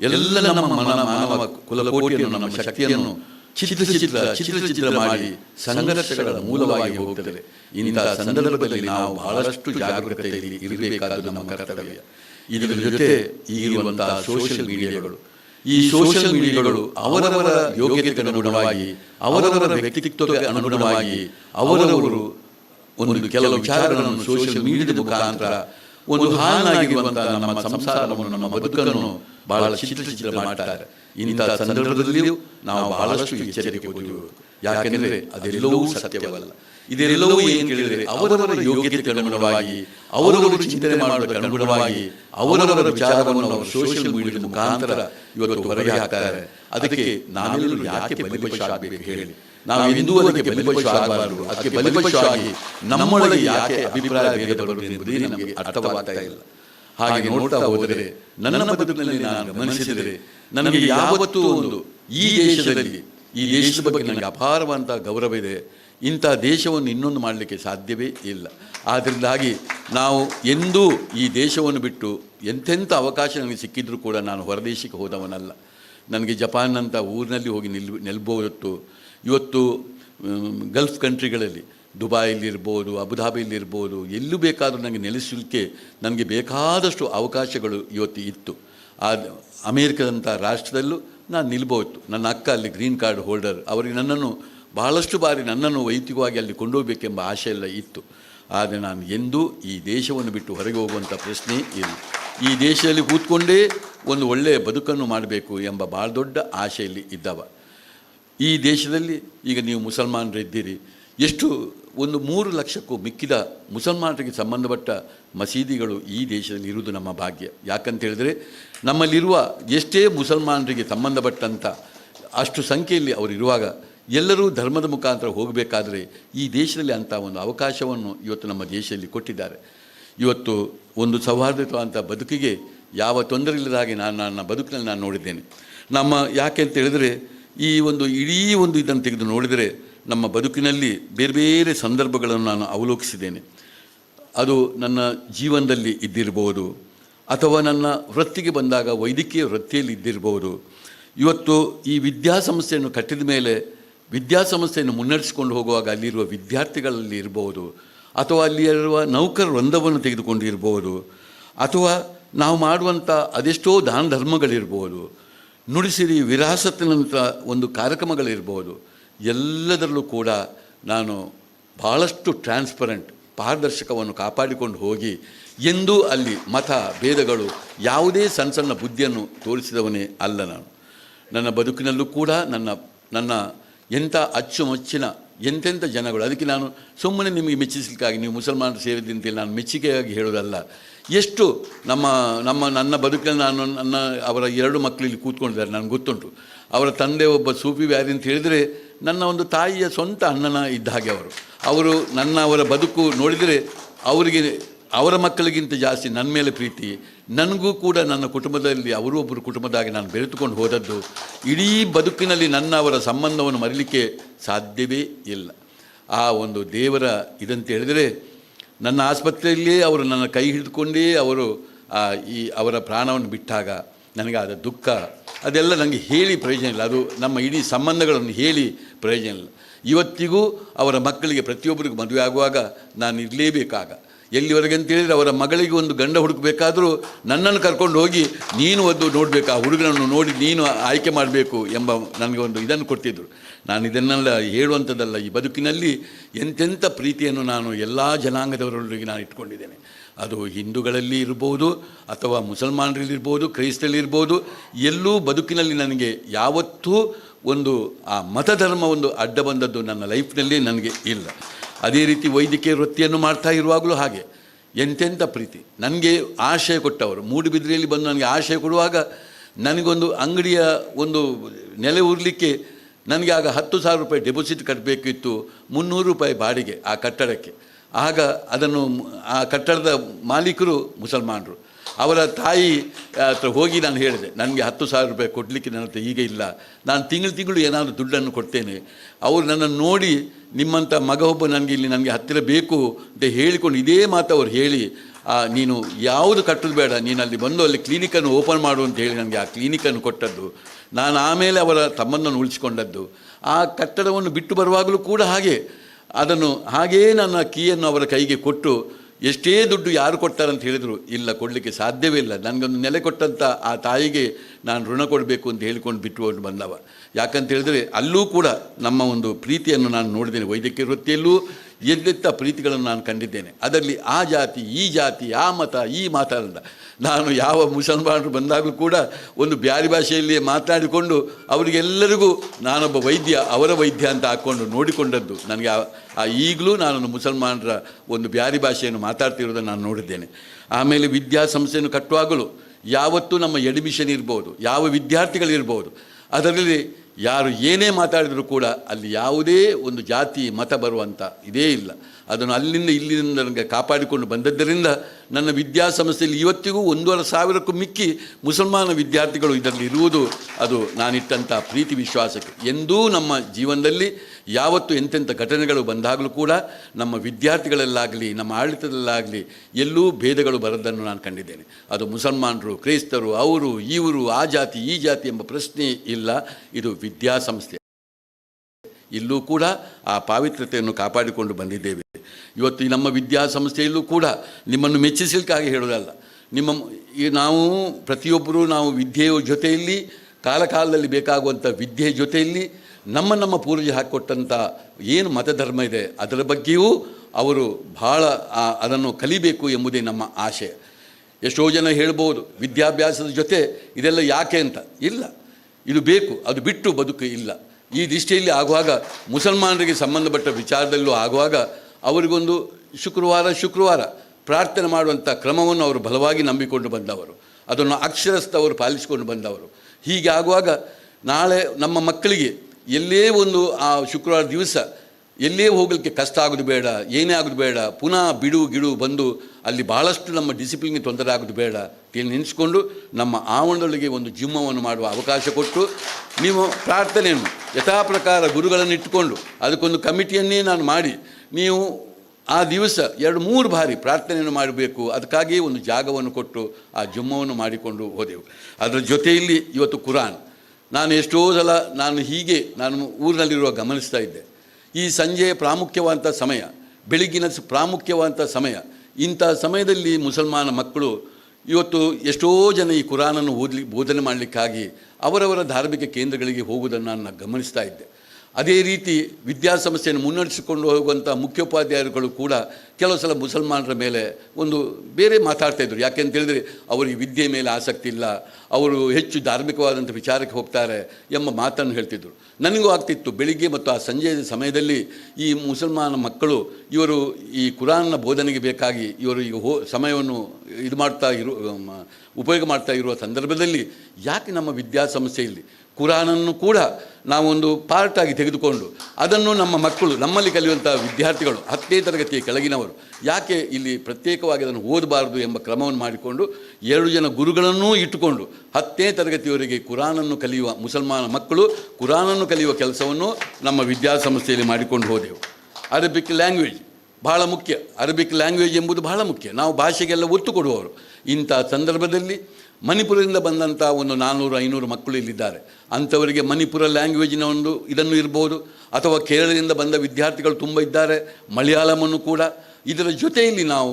ಎಲ್ಲ ನಮ್ಮ ಮನ ಮಾನವ ಕುಲಕೋಟಿಯನ್ನು ನಮ್ಮ ಶಕ್ತಿಯನ್ನು ಚಿತ್ರ ಚಿತ್ರ ಚಿತ್ರ ಚಿತ್ರ ಮಾಡಿ ಸಂಘರ್ಷಗಳ ಮೂಲವಾಗಿ ಹೋಗುತ್ತದೆ ಇಂತಹ ಸಂದರ್ಭದಲ್ಲಿ ನಾವು ಬಹಳಷ್ಟು ಜಾಗರೂಕತೆಯಲ್ಲಿ ಇರಬೇಕಾದ ನಮ್ಮ ಕರ್ತವ್ಯ. ಇದರ ಜೊತೆ ಈಗಿರುವಂತಹ ಸೋಷಿಯಲ್ ಮೀಡಿಯಾಗಳು ಈ ಸೋಷಿಯಲ್ ಮೀಡಿಯಾಗಳು ಅವರವರ ಯೋಗ್ಯತೆಗೆ ಅನುಗುಣವಾಗಿ ಅವರವರ ವ್ಯಕ್ತಿತ್ವಕ್ಕೆ ಅನುಗುಣವಾಗಿ ಅವರವರು ಒಂದು ಕೆಲವು ವಿಚಾರಗಳನ್ನು ಸೋಷಿಯಲ್ ಮೀಡಿಯಾದ ಮುಖಾಂತರ ಒಂದು ಹಾನಾಗಿರುವಂತಹ ನಮ್ಮ ಸಂಸಾರವನ್ನು ನಮ್ಮ ಬದುಕನ್ನು ಬಹಳ ಚಿತ್ರ ಚಿತ್ರ ಮಾಡ್ತಾರೆ. ಇಂತಹ ಸಂದರ್ಭದಲ್ಲಿಯೂ ನಾವು ಬಹಳಷ್ಟು ಎಚ್ಚರಿಕೆ ಹೊಂದಬೇಕು ಯಾಕೆಂದರೆ ಅದೆಲ್ಲವೂ ಸತ್ಯವಲ್ಲ. ಇದೆಲ್ಲವೂ ಏನು ಕೇಳಿದರೆ ಅವರವರ ಯೋಗ್ಯತೆಗೆ ಅನುಗುಣವಾಗಿ ಅವರವರು ಚಿಂತನೆ ಮಾಡೋದಕ್ಕೆ ಅನುಗುಣವಾಗಿ ಅವರವರ ವಿಚಾರವನ್ನು ಅವರು ಸೋಷಿಯಲ್ ಮೀಡಿಯಾದ ಮುಖಾಂತರ ಇವತ್ತು ಹೊರಗೆ ಹಾಕ್ತಾರೆ. ಅದಕ್ಕೆ ನಾವೆಲ್ಲರೂ ಯಾಕೆ ಬಲಿಪಶು ಆಗಬೇಕು ಹೇಳಿ. ನಾವು ಎಂದೂ ಅದಕ್ಕೆ ಬಲಿಪಶು ಆಗಬಾರದು. ಅದಕ್ಕೆ ಬಲಿಪಶು ಆಗಿ ನಮ್ಮೊಳಗೆ ಯಾಕೆ ಅಭಿಪ್ರಾಯ ಬೇರೆ ಬರುವುದು ಎಂಬುದೇ ನಮಗೆ ಅರ್ಥವಾಗ್ತಾ ಇಲ್ಲ. ಹಾಗೆ ನೋಡ್ತಾ ಹೋದರೆ ನನ್ನ ಬದುಕಿನಲ್ಲಿ ನಾನು ಗಮನಿಸಿದರೆ ನನಗೆ ಯಾವತ್ತೂ ಒಂದು ಈ ದೇಶದಲ್ಲಿ ಈ ದೇಶದ ಬಗ್ಗೆ ನನಗೆ ಅಪಾರವಾದಂಥ ಗೌರವ ಇದೆ. ಇಂಥ ದೇಶವನ್ನು ಇನ್ನೊಂದು ಮಾಡಲಿಕ್ಕೆ ಸಾಧ್ಯವೇ ಇಲ್ಲ. ಆದ್ದರಿಂದಾಗಿ ನಾವು ಎಂದೂ ಈ ದೇಶವನ್ನು ಬಿಟ್ಟು ಎಂಥೆಂಥ ಅವಕಾಶ ನನಗೆ ಸಿಕ್ಕಿದ್ರೂ ಕೂಡ ನಾನು ಹೊರದೇಶಕ್ಕೆ ಹೋದವನಲ್ಲ. ನನಗೆ ಜಪಾನ್ನಂಥ ಊರಿನಲ್ಲಿ ಹೋಗಿ ನಿಲ್ ನೆಲ್ಬೋತ್ತು ಇವತ್ತು ಗಲ್ಫ್ ಕಂಟ್ರಿಗಳಲ್ಲಿ ದುಬೈಲಿರ್ಬೋದು ಅಬುಧಾಬಿಯಲ್ಲಿರ್ಬೋದು, ಎಲ್ಲೂ ಬೇಕಾದರೂ ನನಗೆ ನೆಲೆಸಲಿಕ್ಕೆ ನನಗೆ ಬೇಕಾದಷ್ಟು ಅವಕಾಶಗಳು ಇವತ್ತು ಇತ್ತು. ಆ ಅಮೇರಿಕದಂಥ ರಾಷ್ಟ್ರದಲ್ಲೂ ನಾನು ನಿಲ್ಬೋದು. ನನ್ನ ಅಕ್ಕ ಅಲ್ಲಿ ಗ್ರೀನ್ ಕಾರ್ಡ್ ಹೋಲ್ಡರ್. ಅವರಿಗೆ ನನ್ನನ್ನು ಬಹಳಷ್ಟು ಬಾರಿ ನನ್ನನ್ನು ವೈಯಕ್ತಿಕವಾಗಿ ಅಲ್ಲಿ ಕೊಂಡೋಗಬೇಕೆಂಬ ಆಶೆ ಎಲ್ಲ ಇತ್ತು. ಆದರೆ ನಾನು ಎಂದೂ ಈ ದೇಶವನ್ನು ಬಿಟ್ಟು ಹೊರಗೆ ಹೋಗುವಂಥ ಪ್ರಶ್ನೆ ಇಲ್ಲ. ಈ ದೇಶದಲ್ಲಿ ಕೂತ್ಕೊಂಡೇ ಒಂದು ಒಳ್ಳೆಯ ಬದುಕನ್ನು ಮಾಡಬೇಕು ಎಂಬ ಭಾಳ ದೊಡ್ಡ ಆಶೆಯಲ್ಲಿ ಇದ್ದವ. ಈ ದೇಶದಲ್ಲಿ ಈಗ ನೀವು ಮುಸಲ್ಮಾನರಿದ್ದೀರಿ. ಎಷ್ಟು ಒಂದು ಮೂರು ಲಕ್ಷಕ್ಕೂ ಮಿಕ್ಕಿದ ಮುಸಲ್ಮಾನರಿಗೆ ಸಂಬಂಧಪಟ್ಟ ಮಸೀದಿಗಳು ಈ ದೇಶದಲ್ಲಿ ಇರುವುದು ನಮ್ಮ ಭಾಗ್ಯ. ಯಾಕಂತ ಹೇಳಿದರೆ ನಮ್ಮಲ್ಲಿರುವ ಎಷ್ಟೇ ಮುಸಲ್ಮಾನರಿಗೆ ಸಂಬಂಧಪಟ್ಟಂಥ ಅಷ್ಟು ಸಂಖ್ಯೆಯಲ್ಲಿ ಅವರಿರುವಾಗ ಎಲ್ಲರೂ ಧರ್ಮದ ಮುಖಾಂತರ ಹೋಗಬೇಕಾದ್ರೆ ಈ ದೇಶದಲ್ಲಿ ಅಂಥ ಒಂದು ಅವಕಾಶವನ್ನು ಇವತ್ತು ನಮ್ಮ ದೇಶದಲ್ಲಿ ಕೊಟ್ಟಿದ್ದಾರೆ. ಇವತ್ತು ಒಂದು ಸೌಹಾರ್ದಯುತವಂಥ ಬದುಕಿಗೆ ಯಾವ ತೊಂದರೆ ಇಲ್ಲದಾಗಿ ನಾನು ನನ್ನ ಬದುಕಿನಲ್ಲಿ ನಾನು ನೋಡಿದ್ದೇನೆ. ನಮ್ಮ ಯಾಕೆ ಅಂತ ಹೇಳಿದರೆ ಈ ಒಂದು ಇಡೀ ಒಂದು ಇದನ್ನು ತೆಗೆದು ನೋಡಿದರೆ ನಮ್ಮ ಬದುಕಿನಲ್ಲಿ ಬೇರೆ ಬೇರೆ ಸಂದರ್ಭಗಳನ್ನು ನಾನು ಅವಲೋಕಿಸಿದ್ದೇನೆ. ಅದು ನನ್ನ ಜೀವನದಲ್ಲಿ ಇದ್ದಿರ್ಬೋದು ಅಥವಾ ನನ್ನ ವೃತ್ತಿಗೆ ಬಂದಾಗ ವೈದ್ಯಕೀಯ ವೃತ್ತಿಯಲ್ಲಿ ಇದ್ದಿರ್ಬೋದು ಇವತ್ತು ಈ ವಿದ್ಯಾಸಂಸ್ಥೆಯನ್ನು ಕಟ್ಟಿದ ಮೇಲೆ ವಿದ್ಯಾಸಂಸ್ಥೆಯನ್ನು ಮುನ್ನಡೆಸಿಕೊಂಡು ಹೋಗುವಾಗ ಅಲ್ಲಿರುವ ವಿದ್ಯಾರ್ಥಿಗಳಲ್ಲಿ ಇರ್ಬೋದು ಅಥವಾ ಅಲ್ಲಿರುವ ನೌಕರ ವೃಂದವನ್ನು ತೆಗೆದುಕೊಂಡಿರ್ಬೋದು ಅಥವಾ ನಾವು ಮಾಡುವಂಥ ಅದೆಷ್ಟೋ ದಾನ ಧರ್ಮಗಳಿರ್ಬೋದು ನುಡಿಸಿರಿ ವಿರಾಸತ್ತಿನಂಥ ಒಂದು ಕಾರ್ಯಕ್ರಮಗಳಿರ್ಬೋದು ಎಲ್ಲದರಲ್ಲೂ ಕೂಡ ನಾನು ಭಾಳಷ್ಟು ಟ್ರಾನ್ಸ್ಪರೆಂಟ್ ಪಾರದರ್ಶಕವನ್ನು ಕಾಪಾಡಿಕೊಂಡು ಹೋಗಿ ಎಂದೂ ಅಲ್ಲಿ ಮತ ಭೇದಗಳು ಯಾವುದೇ ಸಣ್ಣ ಸಣ್ಣ ಬುದ್ಧಿಯನ್ನು ತೋರಿಸಿದವನೇ ಅಲ್ಲ ನಾನು. ನನ್ನ ಬದುಕಿನಲ್ಲೂ ಕೂಡ ನನ್ನ ನನ್ನ ಎಂಥ ಅಚ್ಚುಮಚ್ಚಿನ ಎಂತೆಂಥ ಜನಗಳು? ಅದಕ್ಕೆ ನಾನು ಸುಮ್ಮನೆ ನಿಮಗೆ ಮೆಚ್ಚಿಸಲಿಕ್ಕಾಗಿ, ನೀವು ಮುಸಲ್ಮಾನರು ಸೇರಿದಂತೆ ನಾನು ಮೆಚ್ಚುಗೆಯಾಗಿ ಹೇಳೋದಲ್ಲ ಎಷ್ಟು ನಮ್ಮ ನಮ್ಮ, ನನ್ನ ಬದುಕಲ್ಲಿ ನಾನು ನನ್ನ, ಅವರ ಎರಡು ಮಕ್ಕಳಲ್ಲಿ ಕೂತ್ಕೊಂಡಿದ್ದಾರೆ, ನನಗೆ ಗೊತ್ತುಂಟು. ಅವರ ತಂದೆ ಒಬ್ಬ ಸೂಫಿ ವ್ಯಾಧಿ ಅಂತ ಹೇಳಿದರೆ ನನ್ನ ಒಂದು ತಾಯಿಯ ಸ್ವಂತ ಅಣ್ಣನ ಇದ್ದ ಹಾಗೆ ಅವರು. ಅವರು ನನ್ನ ಅವರ ಬದುಕು ನೋಡಿದರೆ ಅವರಿಗೆ ಅವರ ಮಕ್ಕಳಿಗಿಂತ ಜಾಸ್ತಿ ನನ್ನ ಮೇಲೆ ಪ್ರೀತಿ, ನನಗೂ ಕೂಡ ನನ್ನ ಕುಟುಂಬದಲ್ಲಿ ಅವರು ಒಬ್ಬರು ಕುಟುಂಬದಾಗಿ ನಾನು ಬೆರೆತುಕೊಂಡು ಹೋದದ್ದು, ಇಡೀ ಬದುಕಿನಲ್ಲಿ ನನ್ನ ಅವರ ಸಂಬಂಧವನ್ನು ಮರಿಲಿಕ್ಕೆ ಸಾಧ್ಯವೇ ಇಲ್ಲ. ಆ ಒಂದು ದೇವರ ಇದಂತ ಹೇಳಿದರೆ, ನನ್ನ ಆಸ್ಪತ್ರೆಯಲ್ಲಿಯೇ ಅವರು ನನ್ನ ಕೈ ಹಿಡಿದುಕೊಂಡೇ ಅವರು ಈ ಅವರ ಪ್ರಾಣವನ್ನು ಬಿಟ್ಟಾಗ ನನಗಾದ ದುಃಖ, ಅದೆಲ್ಲ ನನಗೆ ಹೇಳಿ ಪ್ರಯೋಜನ ಇಲ್ಲ. ಅದು ನಮ್ಮ ಇಡೀ ಸಂಬಂಧಗಳನ್ನು ಹೇಳಿ ಪ್ರಯೋಜನ ಇಲ್ಲ. ಇವತ್ತಿಗೂ ಅವರ ಮಕ್ಕಳಿಗೆ ಪ್ರತಿಯೊಬ್ಬರಿಗೂ ಮದುವೆ ಆಗುವಾಗ ನಾನು ಇರಲೇಬೇಕಾಗ. ಎಲ್ಲಿವರೆಗೆ ಅಂತ ಹೇಳಿದರೆ ಅವರ ಮಗಳಿಗೆ ಒಂದು ಗಂಡ ಹುಡುಕಬೇಕಾದರೂ ನನ್ನನ್ನು ಕರ್ಕೊಂಡು ಹೋಗಿ ನೀನು ಒಂದು ನೋಡಬೇಕು, ಆ ಹುಡುಗನನ್ನು ನೋಡಿ ನೀನು ಆಯ್ಕೆ ಮಾಡಬೇಕು ಎಂಬ ನನಗೆ ಒಂದು ಇದನ್ನು ಕೊಡ್ತಿದ್ದರು ನಾನು ಇದನ್ನೆಲ್ಲ ಹೇಳುವಂಥದ್ದಲ್ಲ, ಈ ಬದುಕಿನಲ್ಲಿ ಎಂತೆಂಥ ಪ್ರೀತಿಯನ್ನು ನಾನು ಎಲ್ಲ ಜನಾಂಗದವರೊಳಗೆ ನಾನು ಇಟ್ಕೊಂಡಿದ್ದೇನೆ ಅದು ಹಿಂದೂಗಳಲ್ಲಿ ಇರ್ಬೋದು, ಅಥವಾ ಮುಸಲ್ಮಾನರಲ್ಲಿರ್ಬೋದು ಕ್ರೈಸ್ತರಲ್ಲಿರ್ಬೋದು ಎಲ್ಲೂ ಬದುಕಿನಲ್ಲಿ ನನಗೆ ಯಾವತ್ತೂ ಒಂದು ಆ ಮತಧರ್ಮ ಒಂದು ಅಡ್ಡ ಬಂದದ್ದು ನನ್ನ ಲೈಫ್ನಲ್ಲಿ ನನಗೆ ಇಲ್ಲ. ಅದೇ ರೀತಿ ವೈದ್ಯಕೀಯ ವೃತ್ತಿಯನ್ನು ಮಾಡ್ತಾ ಇರುವಾಗಲೂ ಹಾಗೆ. ಎಂತೆಂಥ ಪ್ರೀತಿ. ನನಗೆ ಆಶಯ ಕೊಟ್ಟವರು ಮೂಡುಬಿದ್ರೆಯಲ್ಲಿ ಬಂದು ನನಗೆ ಆಶಯ ಕೊಡುವಾಗ ನನಗೊಂದು ಅಂಗಡಿಯ ಒಂದು ನೆಲೆ ಉರ್ಲಿಕ್ಕೆ ನನಗೆ ಆಗ ಹತ್ತು ಸಾವಿರ ರೂಪಾಯಿ ಡೆಪಾಸಿಟ್ ಕಟ್ಟಬೇಕಿತ್ತು ಮುನ್ನೂರು ರೂಪಾಯಿ ಬಾಡಿಗೆ ಆ ಕಟ್ಟಡಕ್ಕೆ. ಆಗ ಅದನ್ನು ಆ ಕಟ್ಟಡದ ಮಾಲೀಕರು ಮುಸಲ್ಮಾನರು. ಅವರ ತಾಯಿ ಹತ್ರ ಹೋಗಿ ನಾನು ಹೇಳಿದೆ, ನನಗೆ ಹತ್ತು ಸಾವಿರ ರೂಪಾಯಿ ಕೊಡಲಿಕ್ಕೆ ನನ್ನ ಹತ್ರ ಈಗ ಇಲ್ಲ. ನಾನು ತಿಂಗಳು ತಿಂಗಳು ಏನಾದರೂ ದುಡ್ಡನ್ನು ಕೊಡ್ತೇನೆ. ಅವರು ನನ್ನನ್ನು ನೋಡಿ ನಿಮ್ಮಂಥ ಮಗ ಒಬ್ಬ ನನಗೆ ಇಲ್ಲಿ ನನಗೆ ಹತ್ತಿರ ಬೇಕು ಅಂತ ಹೇಳಿಕೊಂಡು ಇದೇ ಮಾತು ಅವ್ರು ಹೇಳಿ ನೀನು ಯಾವುದು ಕಟ್ಟೋದು ಬೇಡ. ನೀನು ಅಲ್ಲಿ ಬಂದು ಅಲ್ಲಿ ಕ್ಲಿನಿಕನ್ನು ಓಪನ್ ಮಾಡು ಅಂತ ಹೇಳಿ ನನಗೆ ಆ ಕ್ಲಿನಿಕನ್ನು ಕೊಟ್ಟದ್ದು. ನಾನು ಆಮೇಲೆ ಅವರ ತಮ್ಮನ್ನು ಉಳಿಸಿಕೊಂಡದ್ದು. ಆ ಕಟ್ಟಡವನ್ನು ಬಿಟ್ಟು ಬರುವಾಗಲೂ ಕೂಡ ಹಾಗೆ. ಅದನ್ನು ಹಾಗೇ ನನ್ನ ಕೀಯನ್ನು ಅವರ ಕೈಗೆ ಕೊಟ್ಟು ಎಷ್ಟೇ ದುಡ್ಡು ಯಾರು ಕೊಡ್ತಾರಂತ ಹೇಳಿದರು, ಇಲ್ಲ, ಕೊಡಲಿಕ್ಕೆ ಸಾಧ್ಯವೇ ಇಲ್ಲ. ನನಗೊಂದು ನೆಲೆ ಕೊಟ್ಟಂಥ ಆ ತಾಯಿಗೆ ನಾನು ಋಣ ಕೊಡಬೇಕು ಅಂತ ಹೇಳಿಕೊಂಡು ಬಿಟ್ಟುಕೊಂಡು ಬಂದವ. ಯಾಕಂತ ಹೇಳಿದರೆ ಅಲ್ಲೂ ಕೂಡ ನಮ್ಮ ಒಂದು ಪ್ರೀತಿಯನ್ನು ನಾನು ನೋಡಿದ್ದೇನೆ. ವೈದ್ಯಕೀಯ ವೃತ್ತಿಯಲ್ಲೂ ಎದ್ದೆತ್ತ ಪ್ರೀತಿಗಳನ್ನು ನಾನು ಕಂಡಿದ್ದೇನೆ. ಅದರಲ್ಲಿ ಆ ಜಾತಿ, ಈ ಜಾತಿ, ಆ ಮತ, ಈ ಮಾತಾಡಲ್ಲ ನಾನು ಯಾವ ಮುಸಲ್ಮಾನರು ಬಂದಾಗಲೂ ಕೂಡ ಒಂದು ಬ್ಯಾರಿ ಭಾಷೆಯಲ್ಲಿ ಮಾತನಾಡಿಕೊಂಡು ಅವರಿಗೆಲ್ಲರಿಗೂ ನಾನೊಬ್ಬ ವೈದ್ಯ, ಅವರ ವೈದ್ಯ ಅಂತ ಹಾಕ್ಕೊಂಡು ನೋಡಿಕೊಂಡದ್ದು. ನನಗೆ ಆ ಈಗಲೂ ನಾನು ಮುಸಲ್ಮಾನರ ಒಂದು ಬ್ಯಾರಿ ಭಾಷೆಯನ್ನು ಮಾತಾಡ್ತಿರೋದನ್ನು ನಾನು ನೋಡಿದ್ದೇನೆ. ಆಮೇಲೆ ವಿದ್ಯಾಸಂಸ್ಥೆಯನ್ನು ಕಟ್ಟುವಾಗಲೂ ಯಾವತ್ತೂ ನಮ್ಮ ಎಡ್ಮಿಷನ್ ಇರ್ಬೋದು, ಯಾವ ವಿದ್ಯಾರ್ಥಿಗಳಿರ್ಬೋದು, ಅದರಲ್ಲಿ ಯಾರು ಏನೇ ಮಾತಾಡಿದರೂ ಕೂಡ ಅಲ್ಲಿ ಯಾವುದೇ ಒಂದು ಜಾತಿ ಮತ ಬರುವಂಥ ಇದೇ ಇಲ್ಲ. ಅದನ್ನು ಅಲ್ಲಿಂದ ಇಲ್ಲಿಂದ ನನಗೆ ಕಾಪಾಡಿಕೊಂಡು ಬಂದದ್ದರಿಂದ ನನ್ನ ವಿದ್ಯಾಸಂಸ್ಥೆಯಲ್ಲಿ ಇವತ್ತಿಗೂ ಒಂದೂವರೆ ಸಾವಿರಕ್ಕೂ ಮಿಕ್ಕಿ ಮುಸಲ್ಮಾನ ವಿದ್ಯಾರ್ಥಿಗಳು ಇದರಲ್ಲಿ ಇರುವುದು ಅದು ನಾನಿಟ್ಟಂಥ ಪ್ರೀತಿ ವಿಶ್ವಾಸಕ್ಕೆ. ಎಂದೂ ನಮ್ಮ ಜೀವನದಲ್ಲಿ ಯಾವತ್ತು ಎಂತೆಂಥ ಘಟನೆಗಳು ಬಂದಾಗಲೂ ಕೂಡ ನಮ್ಮ ವಿದ್ಯಾರ್ಥಿಗಳಲ್ಲಾಗಲಿ, ನಮ್ಮ ಆಡಳಿತದಲ್ಲಾಗಲಿ ಎಲ್ಲೂ ಭೇದಗಳು ಬರದನ್ನು ನಾನು ಕಂಡಿದ್ದೇನೆ. ಅದು ಮುಸಲ್ಮಾನರು, ಕ್ರೈಸ್ತರು, ಅವರು, ಇವರು, ಆ ಜಾತಿ, ಈ ಜಾತಿ ಎಂಬ ಪ್ರಶ್ನೆ ಇಲ್ಲ. ಇದು ವಿದ್ಯಾಸಂಸ್ಥೆ ಇಲ್ಲೂ ಕೂಡ ಆ ಪಾವಿತ್ರ್ಯತೆಯನ್ನು ಕಾಪಾಡಿಕೊಂಡು ಬಂದಿದ್ದೇವೆ. ಇವತ್ತು ಈ ನಮ್ಮ ವಿದ್ಯಾಸಂಸ್ಥೆಯಲ್ಲೂ ಕೂಡ ನಿಮ್ಮನ್ನು ಮೆಚ್ಚಿಸಲಿಕ್ಕಾಗಿ ಹೇಳೋದಲ್ಲ. ನಿಮ್ಮ ಈ ನಾವು ಪ್ರತಿಯೊಬ್ಬರೂ ನಾವು ವಿದ್ಯೆಯ ಜೊತೆಯಲ್ಲಿ ಕಾಲಕಾಲದಲ್ಲಿ ಬೇಕಾಗುವಂಥ ವಿದ್ಯೆಯ ಜೊತೆಯಲ್ಲಿ ನಮ್ಮ ನಮ್ಮ ಪೂರ್ವಜ ಹಾಕಿಕೊಟ್ಟಂಥ ಏನು ಮತಧರ್ಮ ಇದೆ, ಅದರ ಬಗ್ಗೆಯೂ ಅವರು ಭಾಳ ಅದನ್ನು ಕಲಿಬೇಕು ಎಂಬುದೇ ನಮ್ಮ ಆಶಯ ಎಷ್ಟೋ ಜನ ಹೇಳ್ಬೋದು, ವಿದ್ಯಾಭ್ಯಾಸದ ಜೊತೆ ಇದೆಲ್ಲ ಯಾಕೆ ಅಂತ? ಇಲ್ಲ. ಇದು ಬೇಕು, ಅದು ಬಿಟ್ಟು ಬದುಕು ಇಲ್ಲ. ಈ ದೃಷ್ಟಿಯಲ್ಲಿ ಆಗುವಾಗ ಮುಸಲ್ಮಾನರಿಗೆ ಸಂಬಂಧಪಟ್ಟ ವಿಚಾರದಲ್ಲೂ ಆಗುವಾಗ ಅವರಿಗೊಂದು ಶುಕ್ರವಾರ ಶುಕ್ರವಾರ ಪ್ರಾರ್ಥನೆ ಮಾಡುವಂಥ ಕ್ರಮವನ್ನು ಅವರು ಬಲವಾಗಿ ನಂಬಿಕೊಂಡು ಬಂದವರು. ಅದನ್ನು ಅಕ್ಷರಸ್ಥ ಅವರು ಪಾಲಿಸಿಕೊಂಡು ಬಂದವರು. ಹೀಗೆ ಆಗುವಾಗ ನಾಳೆ ನಮ್ಮ ಮಕ್ಕಳಿಗೆ ಎಲ್ಲೇ ಒಂದು ಆ ಶುಕ್ರವಾರ ದಿವಸ ಎಲ್ಲೇ ಹೋಗಲಿಕ್ಕೆ ಕಷ್ಟ ಆಗೋದು ಬೇಡ, ಏನೇ ಆಗೋದು ಬೇಡ, ಪುನಃ ಬಿಡು ಗಿಡು ಬಂದು ಅಲ್ಲಿ ಬಹಳಷ್ಟು ನಮ್ಮ ಡಿಸಿಪ್ಲಿನ್ಗೆ ತೊಂದರೆ ಆಗೋದು ಬೇಡ ತಿಳಿ ನೆನೆಸ್ಕೊಂಡು ನಮ್ಮ ಆವರಣದೊಳಗೆ ಒಂದು ಜಿಮ್ಮವನ್ನು ಮಾಡುವ ಅವಕಾಶ ಕೊಟ್ಟು ನೀವು ಪ್ರಾರ್ಥನೆಯನ್ನು ಯಥಾ ಪ್ರಕಾರ ಗುರುಗಳನ್ನು ಇಟ್ಟುಕೊಂಡು ಅದಕ್ಕೊಂದು ಕಮಿಟಿಯನ್ನೇ ನಾನು ಮಾಡಿ ನೀವು ಆ ದಿವಸ ಎರಡು ಮೂರು ಬಾರಿ ಪ್ರಾರ್ಥನೆಯನ್ನು ಮಾಡಬೇಕು. ಅದಕ್ಕಾಗಿ ಒಂದು ಜಾಗವನ್ನು ಕೊಟ್ಟು ಆ ಜುಮ್ಮವನ್ನು ಮಾಡಿಕೊಂಡು ಹೋದೆವು. ಅದರ ಜೊತೆಯಲ್ಲಿ ಇವತ್ತು ಕುರಾನ್. ನಾನು ಎಷ್ಟೋ ಸಲ ನಾನು ಹೀಗೆ ನಾನು ಊರಿನಲ್ಲಿರುವ ಗಮನಿಸ್ತಾ ಇದ್ದೆ. ಈ ಸಂಜೆಯ ಪ್ರಾಮುಖ್ಯವಾದಂಥ ಸಮಯ ಬೆಳಗಿನ ಪ್ರಾಮುಖ್ಯವಾದಂಥ ಸಮಯ, ಇಂಥ ಸಮಯದಲ್ಲಿ ಮುಸಲ್ಮಾನ ಮಕ್ಕಳು ಇವತ್ತು ಎಷ್ಟೋ ಜನ ಈ ಕುರಾನನ್ನು ಓದಲಿ, ಬೋಧನೆ ಮಾಡಲಿಕ್ಕಾಗಿ ಅವರವರ ಧಾರ್ಮಿಕ ಕೇಂದ್ರಗಳಿಗೆ ಹೋಗುವುದನ್ನು ನಾನು ಗಮನಿಸ್ತಾ ಇದ್ದೆ. ಅದೇ ರೀತಿ ವಿದ್ಯಾಸಂಸ್ಥೆಯನ್ನು ಮುನ್ನಡೆಸಿಕೊಂಡು ಹೋಗುವಂಥ ಮುಖ್ಯೋಪಾಧ್ಯಾಯರುಗಳು ಕೂಡ ಕೆಲವು ಸಲ ಮುಸಲ್ಮಾನರ ಮೇಲೆ ಒಂದು ಬೇರೆ ಮಾತಾಡ್ತಾ ಇದ್ರು. ಯಾಕೆ ಅಂತ ಹೇಳಿದ್ರೆ ಅವರಿಗೆ ವಿದ್ಯೆ ಮೇಲೆ ಆಸಕ್ತಿ ಇಲ್ಲ, ಅವರು ಹೆಚ್ಚು ಧಾರ್ಮಿಕವಾದಂಥ ವಿಚಾರಕ್ಕೆ ಹೋಗ್ತಾರೆ ಎಂಬ ಮಾತನ್ನು ಹೇಳ್ತಿದ್ರು. ನನಗೂ ಆಗ್ತಿತ್ತು. ಬೆಳಿಗ್ಗೆ ಮತ್ತು ಆ ಸಂಜೆಯ ಸಮಯದಲ್ಲಿ ಈ ಮುಸಲ್ಮಾನ ಮಕ್ಕಳು, ಇವರು ಈ ಕುರಾನ್ನ ಬೋಧನೆಗೆ ಬೇಕಾಗಿ ಇವರು ಈಗ ಹೋ, ಸಮಯವನ್ನು ಇದು ಮಾಡ್ತಾ ಇರು, ಉಪಯೋಗ ಮಾಡ್ತಾ ಇರುವ ಸಂದರ್ಭದಲ್ಲಿ ಯಾಕೆ ನಮ್ಮ ವಿದ್ಯಾಸಂಸ್ಥೆಯಲ್ಲಿ ಕುರಾನನ್ನು ಕೂಡ ನಾವೊಂದು ಪಾರ್ಟಾಗಿ ತೆಗೆದುಕೊಂಡು ಅದನ್ನು ನಮ್ಮ ಮಕ್ಕಳು, ನಮ್ಮಲ್ಲಿ ಕಲಿಯುವಂಥ ವಿದ್ಯಾರ್ಥಿಗಳು ಹತ್ತನೇ ತರಗತಿಯ ಕೆಳಗಿನವರು ಯಾಕೆ ಇಲ್ಲಿ ಪ್ರತ್ಯೇಕವಾಗಿ ಅದನ್ನು ಓದಬಾರದು ಎಂಬ ಕ್ರಮವನ್ನು ಮಾಡಿಕೊಂಡು ಎರಡು ಜನ ಗುರುಗಳನ್ನೂ ಇಟ್ಟುಕೊಂಡು ಹತ್ತನೇ ತರಗತಿಯವರೆಗೆ ಕುರಾನನ್ನು ಕಲಿಯುವ ಮುಸಲ್ಮಾನ ಮಕ್ಕಳು ಕುರಾನನ್ನು ಕಲಿಯುವ ಕೆಲಸವನ್ನು ನಮ್ಮ ವಿದ್ಯಾಸಂಸ್ಥೆಯಲ್ಲಿ ಮಾಡಿಕೊಂಡು ಹೋದೆವು. ಅರಬಿಕ್ ಲ್ಯಾಂಗ್ವೇಜ್ ಬಹಳ ಮುಖ್ಯ. ಅರಬಿಕ್ ಲ್ಯಾಂಗ್ವೇಜ್ ಎಂಬುದು ಬಹಳ ಮುಖ್ಯ. ನಾವು ಭಾಷೆಗೆಲ್ಲ ಒತ್ತು ಕೊಡುವವರು. ಇಂಥ ಸಂದರ್ಭದಲ್ಲಿ ಮಣಿಪುರದಿಂದ ಬಂದಂಥ ಒಂದು ನಾನ್ನೂರು ಐನೂರು ಮಕ್ಕಳು ಇಲ್ಲಿದ್ದಾರೆ. ಅಂಥವರಿಗೆ ಮಣಿಪುರ ಲ್ಯಾಂಗ್ವೇಜಿನ ಒಂದು ಇದನ್ನು ಇರ್ಬೋದು. ಅಥವಾ ಕೇರಳದಿಂದ ಬಂದ ವಿದ್ಯಾರ್ಥಿಗಳು ತುಂಬ ಇದ್ದಾರೆ. ಮಲಯಾಳಮನ್ನು ಕೂಡ. ಇದರ ಜೊತೆಯಲ್ಲಿ ನಾವು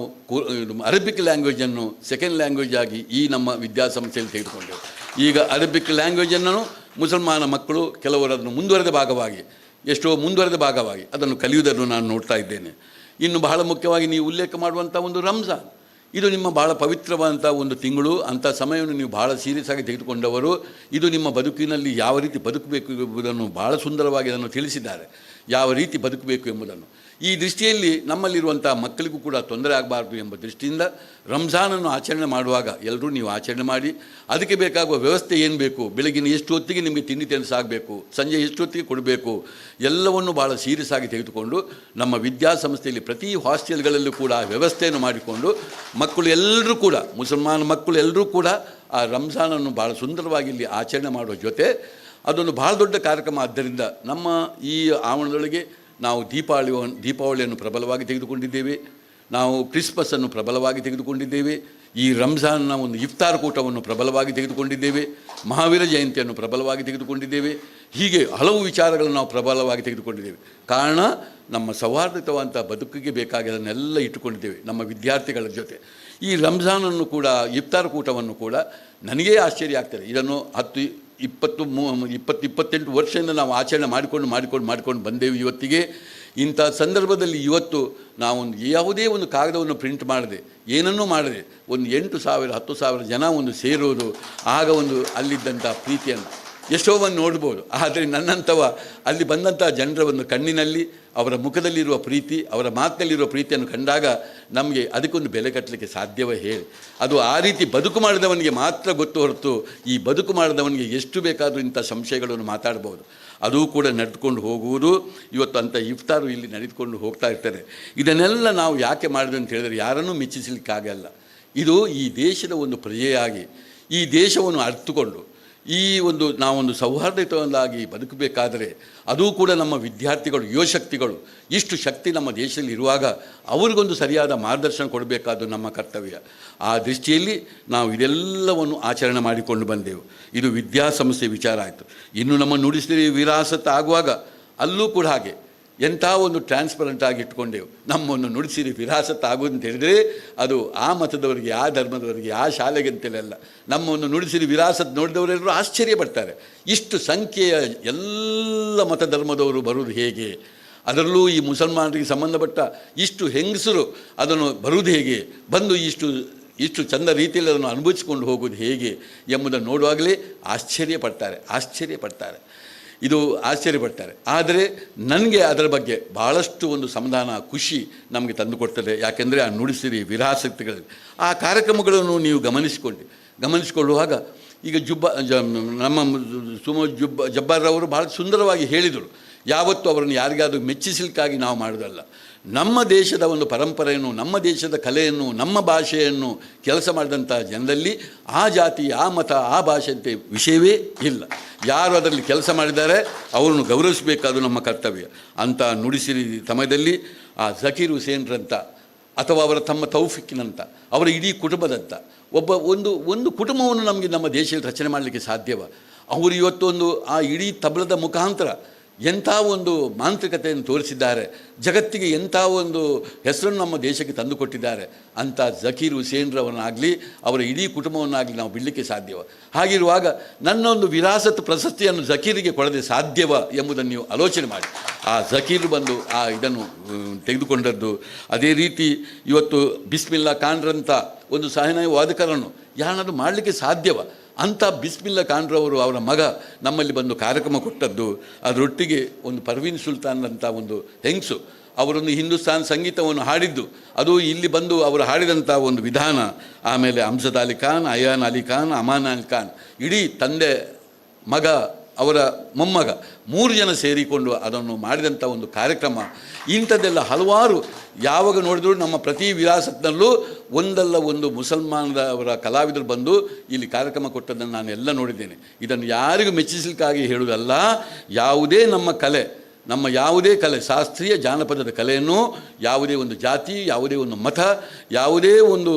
ಅರೇಬಿಕ್ ಲ್ಯಾಂಗ್ವೇಜನ್ನು ಸೆಕೆಂಡ್ ಲ್ಯಾಂಗ್ವೇಜ್ ಆಗಿ ಈ ನಮ್ಮ ವಿದ್ಯಾಸಂಸ್ಥೆಯಲ್ಲಿ ತೆಗೆದುಕೊಂಡೆವು. ಈಗ ಅರಬಿಕ್ ಲ್ಯಾಂಗ್ವೇಜನ್ನು ಮುಸಲ್ಮಾನ ಮಕ್ಕಳು ಕೆಲವರು ಅದನ್ನು ಮುಂದುವರೆದ ಭಾಗವಾಗಿ, ಎಷ್ಟೋ ಮುಂದುವರೆದ ಭಾಗವಾಗಿ ಅದನ್ನು ಕಲಿಯುವುದನ್ನು ನಾನು ನೋಡ್ತಾ ಇದ್ದೇನೆ. ಇನ್ನು ಬಹಳ ಮುಖ್ಯವಾಗಿ ನೀವು ಉಲ್ಲೇಖ ಮಾಡುವಂಥ ಒಂದು ರಂಜಾನ್. ಇದು ನಿಮ್ಮ ಭಾಳ ಪವಿತ್ರವಾದಂಥ ಒಂದು ತಿಂಗಳು, ಅಂಥ ಸಮಯವನ್ನು ನೀವು ಭಾಳ ಸೀರಿಯಸ್ ಆಗಿ ತೆಗೆದುಕೊಂಡವರು, ಇದು ನಿಮ್ಮ ಬದುಕಿನಲ್ಲಿ ಯಾವ ರೀತಿ ಬದುಕಬೇಕು ಎಂಬುದನ್ನು ಭಾಳ ಸುಂದರವಾಗಿ ಅದನ್ನು ತಿಳಿಸಿದ್ದಾರೆ. ಯಾವ ರೀತಿ ಬದುಕಬೇಕು ಎಂಬುದನ್ನು. ಈ ದೃಷ್ಟಿಯಲ್ಲಿ ನಮ್ಮಲ್ಲಿರುವಂಥ ಮಕ್ಕಳಿಗೂ ಕೂಡ ತೊಂದರೆ ಆಗಬಾರ್ದು ಎಂಬ ದೃಷ್ಟಿಯಿಂದ ರಂಜಾನನ್ನು ಆಚರಣೆ ಮಾಡುವಾಗ ಎಲ್ಲರೂ ನೀವು ಆಚರಣೆ ಮಾಡಿ, ಅದಕ್ಕೆ ಬೇಕಾಗುವ ವ್ಯವಸ್ಥೆ ಏನು ಬೇಕು? ಬೆಳಗಿನ ಎಷ್ಟು ಹೊತ್ತಿಗೆ ನಿಮಗೆ ತಿಂಡಿ ತಿನಿಸಾಗಬೇಕು ಸಂಜೆ ಎಷ್ಟು ಹೊತ್ತಿಗೆ ಕೊಡಬೇಕು? ಎಲ್ಲವನ್ನು ಭಾಳ ಸೀರಿಯಸ್ ಆಗಿ ತೆಗೆದುಕೊಂಡು ನಮ್ಮ ವಿದ್ಯಾಸಂಸ್ಥೆಯಲ್ಲಿ ಪ್ರತಿ ಹಾಸ್ಟೆಲ್ಗಳಲ್ಲೂ ಕೂಡ ವ್ಯವಸ್ಥೆಯನ್ನು ಮಾಡಿಕೊಂಡು ಮಕ್ಕಳು ಎಲ್ಲರೂ ಕೂಡ, ಮುಸಲ್ಮಾನ ಮಕ್ಕಳು ಎಲ್ಲರೂ ಕೂಡ ಆ ರಂಜಾನನ್ನು ಭಾಳ ಸುಂದರವಾಗಿ ಇಲ್ಲಿ ಆಚರಣೆ ಮಾಡುವ ಜೊತೆ ಅದೊಂದು ಭಾಳ ದೊಡ್ಡ ಕಾರ್ಯಕ್ರಮ. ಆದ್ದರಿಂದ ನಮ್ಮ ಈ ಆವರಣದೊಳಗೆ ನಾವು ದೀಪಾವಳಿ ದೀಪಾವಳಿಯನ್ನು ಪ್ರಬಲವಾಗಿ ತೆಗೆದುಕೊಂಡಿದ್ದೇವೆ. ನಾವು ಕ್ರಿಸ್ಮಸನ್ನು ಪ್ರಬಲವಾಗಿ ತೆಗೆದುಕೊಂಡಿದ್ದೇವೆ. ಈ ರಂಜಾನ್ನ ಒಂದು ಇಫ್ತಾರ್ ಕೂಟವನ್ನು ಪ್ರಬಲವಾಗಿ ತೆಗೆದುಕೊಂಡಿದ್ದೇವೆ. ಮಹಾವೀರ ಜಯಂತಿಯನ್ನು ಪ್ರಬಲವಾಗಿ ತೆಗೆದುಕೊಂಡಿದ್ದೇವೆ. ಹೀಗೆ ಹಲವು ವಿಚಾರಗಳನ್ನು ನಾವು ಪ್ರಬಲವಾಗಿ ತೆಗೆದುಕೊಂಡಿದ್ದೇವೆ. ಕಾರಣ ನಮ್ಮ ಸೌಹಾರ್ದಿತವಾದಂಥ ಬದುಕಿಗೆ ಬೇಕಾಗಿದ್ದನ್ನೆಲ್ಲ ಇಟ್ಟುಕೊಂಡಿದ್ದೇವೆ ನಮ್ಮ ವಿದ್ಯಾರ್ಥಿಗಳ ಜೊತೆ. ಈ ರಂಜಾನನ್ನು ಕೂಡ ಇಫ್ತಾರ್ ಕೂಟವನ್ನು ಕೂಡ ನನಗೇ ಆಶ್ಚರ್ಯ ಆಗ್ತದೆ. ಇದನ್ನು ಹತ್ತು ಇಪ್ಪತ್ತು ಮೂ, ಇಪ್ಪತ್ತು ಇಪ್ಪತ್ತೆಂಟು ವರ್ಷದಿಂದ ನಾವು ಆಚರಣೆ ಮಾಡಿಕೊಂಡು ಮಾಡಿಕೊಂಡು ಮಾಡಿಕೊಂಡು ಬಂದೆವು ಇವತ್ತಿಗೆ. ಇಂಥ ಸಂದರ್ಭದಲ್ಲಿ ಇವತ್ತು ನಾವೊಂದು ಯಾವುದೇ ಒಂದು ಕಾಗದವನ್ನು ಪ್ರಿಂಟ್ ಮಾಡದೆ, ಏನನ್ನೂ ಮಾಡದೆ, ಒಂದು ಎಂಟು ಸಾವಿರ, ಹತ್ತು ಸಾವಿರ ಜನ ಒಂದು ಸೇರೋದು, ಆಗ ಒಂದು ಅಲ್ಲಿದ್ದಂಥ ಪ್ರೀತಿಯನ್ನು ಎಷ್ಟೋ ಒಂದು ನೋಡ್ಬೋದು. ಆದರೆ ನನ್ನಂಥವ ಅಲ್ಲಿ ಬಂದಂಥ ಜನರ ಒಂದು ಕಣ್ಣಿನಲ್ಲಿ, ಅವರ ಮುಖದಲ್ಲಿರುವ ಪ್ರೀತಿ, ಅವರ ಮಾತಿನಲ್ಲಿರುವ ಪ್ರೀತಿಯನ್ನು ಕಂಡಾಗ ನಮಗೆ ಅದಕ್ಕೊಂದು ಬೆಲೆ ಕಟ್ಟಲಿಕ್ಕೆ ಸಾಧ್ಯವೇ ಹೇಳಿ. ಅದು ಆ ರೀತಿ ಬದುಕು ಮಾಡಿದವನಿಗೆ ಮಾತ್ರ ಗೊತ್ತು ಹೊರತು ಈ ಬದುಕು ಮಾಡಿದವನಿಗೆ ಎಷ್ಟು ಬೇಕಾದರೂ ಇಂಥ ಸಂಶಯಗಳನ್ನು ಮಾತಾಡ್ಬೋದು. ಅದು ಕೂಡ ನಡೆದುಕೊಂಡು ಹೋಗುವುದು, ಇವತ್ತು ಅಂಥ ಇಫ್ತಾರು ಇಲ್ಲಿ ನಡೆದುಕೊಂಡು ಹೋಗ್ತಾ ಇರ್ತಾರೆ ಇದನ್ನೆಲ್ಲ ನಾವು ಯಾಕೆ ಮಾಡಿದೆ ಅಂತ ಹೇಳಿದರೆ ಯಾರನ್ನೂ ಮೆಚ್ಚಿಸಲಿಕ್ಕಾಗಲ್ಲ. ಇದು ಈ ದೇಶದ ಒಂದು ಪ್ರಜೆಯಾಗಿ, ಈ ದೇಶವನ್ನು ಅರ್ಥಕೊಂಡು ಈ ಒಂದು ನಾವೊಂದು ಸೌಹಾರ್ದಯುತವನ್ನಾಗಿ ಬದುಕಬೇಕಾದರೆ ಅದೂ ಕೂಡ ನಮ್ಮ ವಿದ್ಯಾರ್ಥಿಗಳು ಯುವಶಕ್ತಿಗಳು ಇಷ್ಟು ಶಕ್ತಿ ನಮ್ಮ ದೇಶದಲ್ಲಿ ಇರುವಾಗ ಅವ್ರಿಗೊಂದು ಸರಿಯಾದ ಮಾರ್ಗದರ್ಶನ ಕೊಡಬೇಕಾದ್ದು ನಮ್ಮ ಕರ್ತವ್ಯ. ಆ ದೃಷ್ಟಿಯಲ್ಲಿ ನಾವು ಇದೆಲ್ಲವನ್ನು ಆಚರಣೆ ಮಾಡಿಕೊಂಡು ಬಂದೆವು. ಇದು ವಿದ್ಯಾಸಂಸ್ಥೆ ವಿಚಾರ ಆಯಿತು. ಇನ್ನು ನಮ್ಮ ನುಡಿಸಿರಿ ವಿರಾಸತ ಆಗುವಾಗ ಅಲ್ಲೂ ಕೂಡ ಹಾಗೆ. ಎಂಥ ಒಂದು ಟ್ರಾನ್ಸ್ಪರೆಂಟ್ ಆಗಿ ಇಟ್ಕೊಂಡೆವು. ನಮ್ಮನ್ನು ನುಡಿಸಿರಿ, ವಿರಾಸತ್ ಆಗೋದು ಅಂತ ಹೇಳಿದರೆ ಅದು ಆ ಮತದವರಿಗೆ, ಆ ಧರ್ಮದವರಿಗೆ, ಆ ಶಾಲೆಗೆ ಅಂತೇಳಲ್ಲ ನಮ್ಮನ್ನು ನುಡಿಸಿರಿ, ವಿರಾಸತ್ ನೋಡಿದವರೆಲ್ಲರೂ ಆಶ್ಚರ್ಯ ಪಡ್ತಾರೆ. ಇಷ್ಟು ಸಂಖ್ಯೆಯ ಎಲ್ಲ ಮತ ಧರ್ಮದವರು ಬರುವುದು ಹೇಗೆ? ಅದರಲ್ಲೂ ಈ ಮುಸಲ್ಮಾನರಿಗೆ ಸಂಬಂಧಪಟ್ಟ ಇಷ್ಟು ಹೆಂಗಸರು ಅದನ್ನು ಬರುವುದು ಹೇಗೆ? ಬಂದು ಇಷ್ಟು ಇಷ್ಟು ಚಂದ ರೀತಿಯಲ್ಲಿ ಅದನ್ನು ಅನುಭವಿಸಿಕೊಂಡು ಹೋಗುವುದು ಹೇಗೆ ಎಂಬುದನ್ನು ನೋಡುವಾಗಲೇ ಆಶ್ಚರ್ಯ ಪಡ್ತಾರೆ ಆಶ್ಚರ್ಯ ಪಡ್ತಾರೆ. ಇದು ಆಶ್ಚರ್ಯಪಡ್ತಾರೆ ಆದರೆ ನನಗೆ ಅದರ ಬಗ್ಗೆ ಭಾಳಷ್ಟು ಒಂದು ಸಮಾಧಾನ, ಖುಷಿ ನಮಗೆ ತಂದುಕೊಡ್ತದೆ. ಯಾಕೆಂದರೆ ಆ ನುಡಿಸಿರಿ ವಿರಾಸಕ್ತಿಗಳಲ್ಲಿ. ಆ ಕಾರ್ಯಕ್ರಮಗಳನ್ನು ನೀವು ಗಮನಿಸಿಕೊಂಡು. ಗಮನಿಸಿಕೊಳ್ಳುವಾಗ ಈಗ ಜುಬ್ಬ, ಜ, ನಮ್ಮ ಸುಮ ಜುಬ್ಬ ಜಬ್ಬಾರ್ರವರು ಭಾಳ ಸುಂದರವಾಗಿ ಹೇಳಿದರು. ಯಾವತ್ತೂ ಅವರನ್ನು ಯಾರಿಗಾದರೂ ಮೆಚ್ಚಿಸಲಿಕ್ಕಾಗಿ ನಾವು ಮಾಡೋದಲ್ಲ. ನಮ್ಮ ದೇಶದ ಒಂದು ಪರಂಪರೆಯನ್ನು, ನಮ್ಮ ದೇಶದ ಕಲೆಯನ್ನು, ನಮ್ಮ ಭಾಷೆಯನ್ನು ಕೆಲಸ ಮಾಡಿದಂಥ ಜನರಲ್ಲಿ ಆ ಜಾತಿ, ಆ ಮತ, ಆ ಭಾಷೆ ಅಂತ ವಿಷಯವೇ ಇಲ್ಲ. ಯಾರು ಅದರಲ್ಲಿ ಕೆಲಸ ಮಾಡಿದ್ದಾರೆ, ಅವರನ್ನು ಗೌರವಿಸಬೇಕಾದು ನಮ್ಮ ಕರ್ತವ್ಯ. ಅಂತ ನುಡಿಸಿರಿ ಸಮಯದಲ್ಲಿ ಆ ಜಕೀರ್ ಹುಸೇನ್ರಂಥ ಅಥವಾ ಅವರ ತಮ್ಮ ತೌಫಿಕ್ಕಿನಂತ ಅವರ ಇಡೀ ಕುಟುಂಬದಂಥ ಒಬ್ಬ ಒಂದು ಒಂದು ಕುಟುಂಬವನ್ನು ನಮಗೆ ನಮ್ಮ ದೇಶದಲ್ಲಿ ರಚನೆ ಮಾಡಲಿಕ್ಕೆ ಸಾಧ್ಯವ. ಅವರು ಇವತ್ತೊಂದು ಆ ಇಡೀ ತಬಲದ ಮುಖಾಂತರ ಎಂಥ ಒಂದು ಮಾಂತ್ರಿಕತೆಯನ್ನು ತೋರಿಸಿದ್ದಾರೆ, ಜಗತ್ತಿಗೆ ಎಂಥ ಒಂದು ಹೆಸರನ್ನು ನಮ್ಮ ದೇಶಕ್ಕೆ ತಂದುಕೊಟ್ಟಿದ್ದಾರೆ ಅಂತ ಜಕೀರ್ ಹುಸೇನ್ರವನ್ನಾಗಲಿ ಅವರ ಇಡೀ ಕುಟುಂಬವನ್ನಾಗಲಿ ನಾವು ಬಿಡಲಿಕ್ಕೆ ಸಾಧ್ಯವ. ಹಾಗಿರುವಾಗ ನನ್ನೊಂದು ವಿರಾಸತ್ ಪ್ರಶಸ್ತಿಯನ್ನು ಜಕೀರಿಗೆ ಕೊಡದೆ ಸಾಧ್ಯವ ಎಂಬುದನ್ನು ನೀವು ಆಲೋಚನೆ ಮಾಡಿ. ಆ ಜಕೀರ್ ಬಂದು ಆ ಇದನ್ನು ತೆಗೆದುಕೊಂಡದ್ದು, ಅದೇ ರೀತಿ ಇವತ್ತು ಬಿಸ್ಮಿಲ್ಲಾ ಖಾನ್ರಂಥ ಒಂದು ಸಹನಾಯ ವಾದಕರನ್ನು ಯಾರನ್ನಾದರೂ ಮಾಡಲಿಕ್ಕೆ ಸಾಧ್ಯವ. ಅಂಥ ಬಿಸ್ಮಿಲ್ಲಾ ಖಾನ್ರವರು ಅವರ ಮಗ ನಮ್ಮಲ್ಲಿ ಬಂದು ಕಾರ್ಯಕ್ರಮ ಕೊಟ್ಟದ್ದು, ಅದರೊಟ್ಟಿಗೆ ಒಂದು ಪರ್ವೀನ್ ಸುಲ್ತಾನ್ ಅಂತ ಒಂದು ಹೆಂಗಸು ಅವರೊಂದು ಹಿಂದೂಸ್ತಾನ್ ಸಂಗೀತವನ್ನು ಹಾಡಿದ್ದು, ಅದು ಇಲ್ಲಿ ಬಂದು ಅವರು ಹಾಡಿದಂಥ ಒಂದು ವಿಧಾನ. ಆಮೇಲೆ ಹಂಸದ್ ಅಲಿ ಖಾನ್, ಅಯಾನ್ ಅಲಿ ಖಾನ್, ಅಮಾನ್ ಅಲಿ ಖಾನ್, ಇಡೀ ತಂದೆ ಮಗ ಅವರ ಮೊಮ್ಮಗ. ಮೂರು ಜನ ಸೇರಿಕೊಂಡು ಅದನ್ನು ಮಾಡಿದಂಥ ಒಂದು ಕಾರ್ಯಕ್ರಮ. ಇಂಥದ್ದೆಲ್ಲ ಹಲವಾರು ಯಾವಾಗ ನೋಡಿದ್ರು ನಮ್ಮ ಪ್ರತಿ ವಿರಾಸತ್ನಲ್ಲೂ ಒಂದಲ್ಲ ಒಂದು ಮುಸಲ್ಮಾನರವರ ಕಲಾವಿದರು ಬಂದು ಇಲ್ಲಿ ಕಾರ್ಯಕ್ರಮ ಕೊಟ್ಟದ್ದನ್ನು ನಾನು ಎಲ್ಲ ನೋಡಿದ್ದೇನೆ. ಇದನ್ನು ಯಾರಿಗೂ ಮೆಚ್ಚಿಸಲಿಕ್ಕಾಗಿ ಹೇಳುವುದಲ್ಲ, ಯಾವುದೇ ನಮ್ಮ ಕಲೆ, ನಮ್ಮ ಯಾವುದೇ ಕಲೆ, ಶಾಸ್ತ್ರೀಯ ಜಾನಪದದ ಕಲೆಯನ್ನು ಯಾವುದೇ ಒಂದು ಜಾತಿ, ಯಾವುದೇ ಒಂದು ಮತ, ಯಾವುದೇ ಒಂದು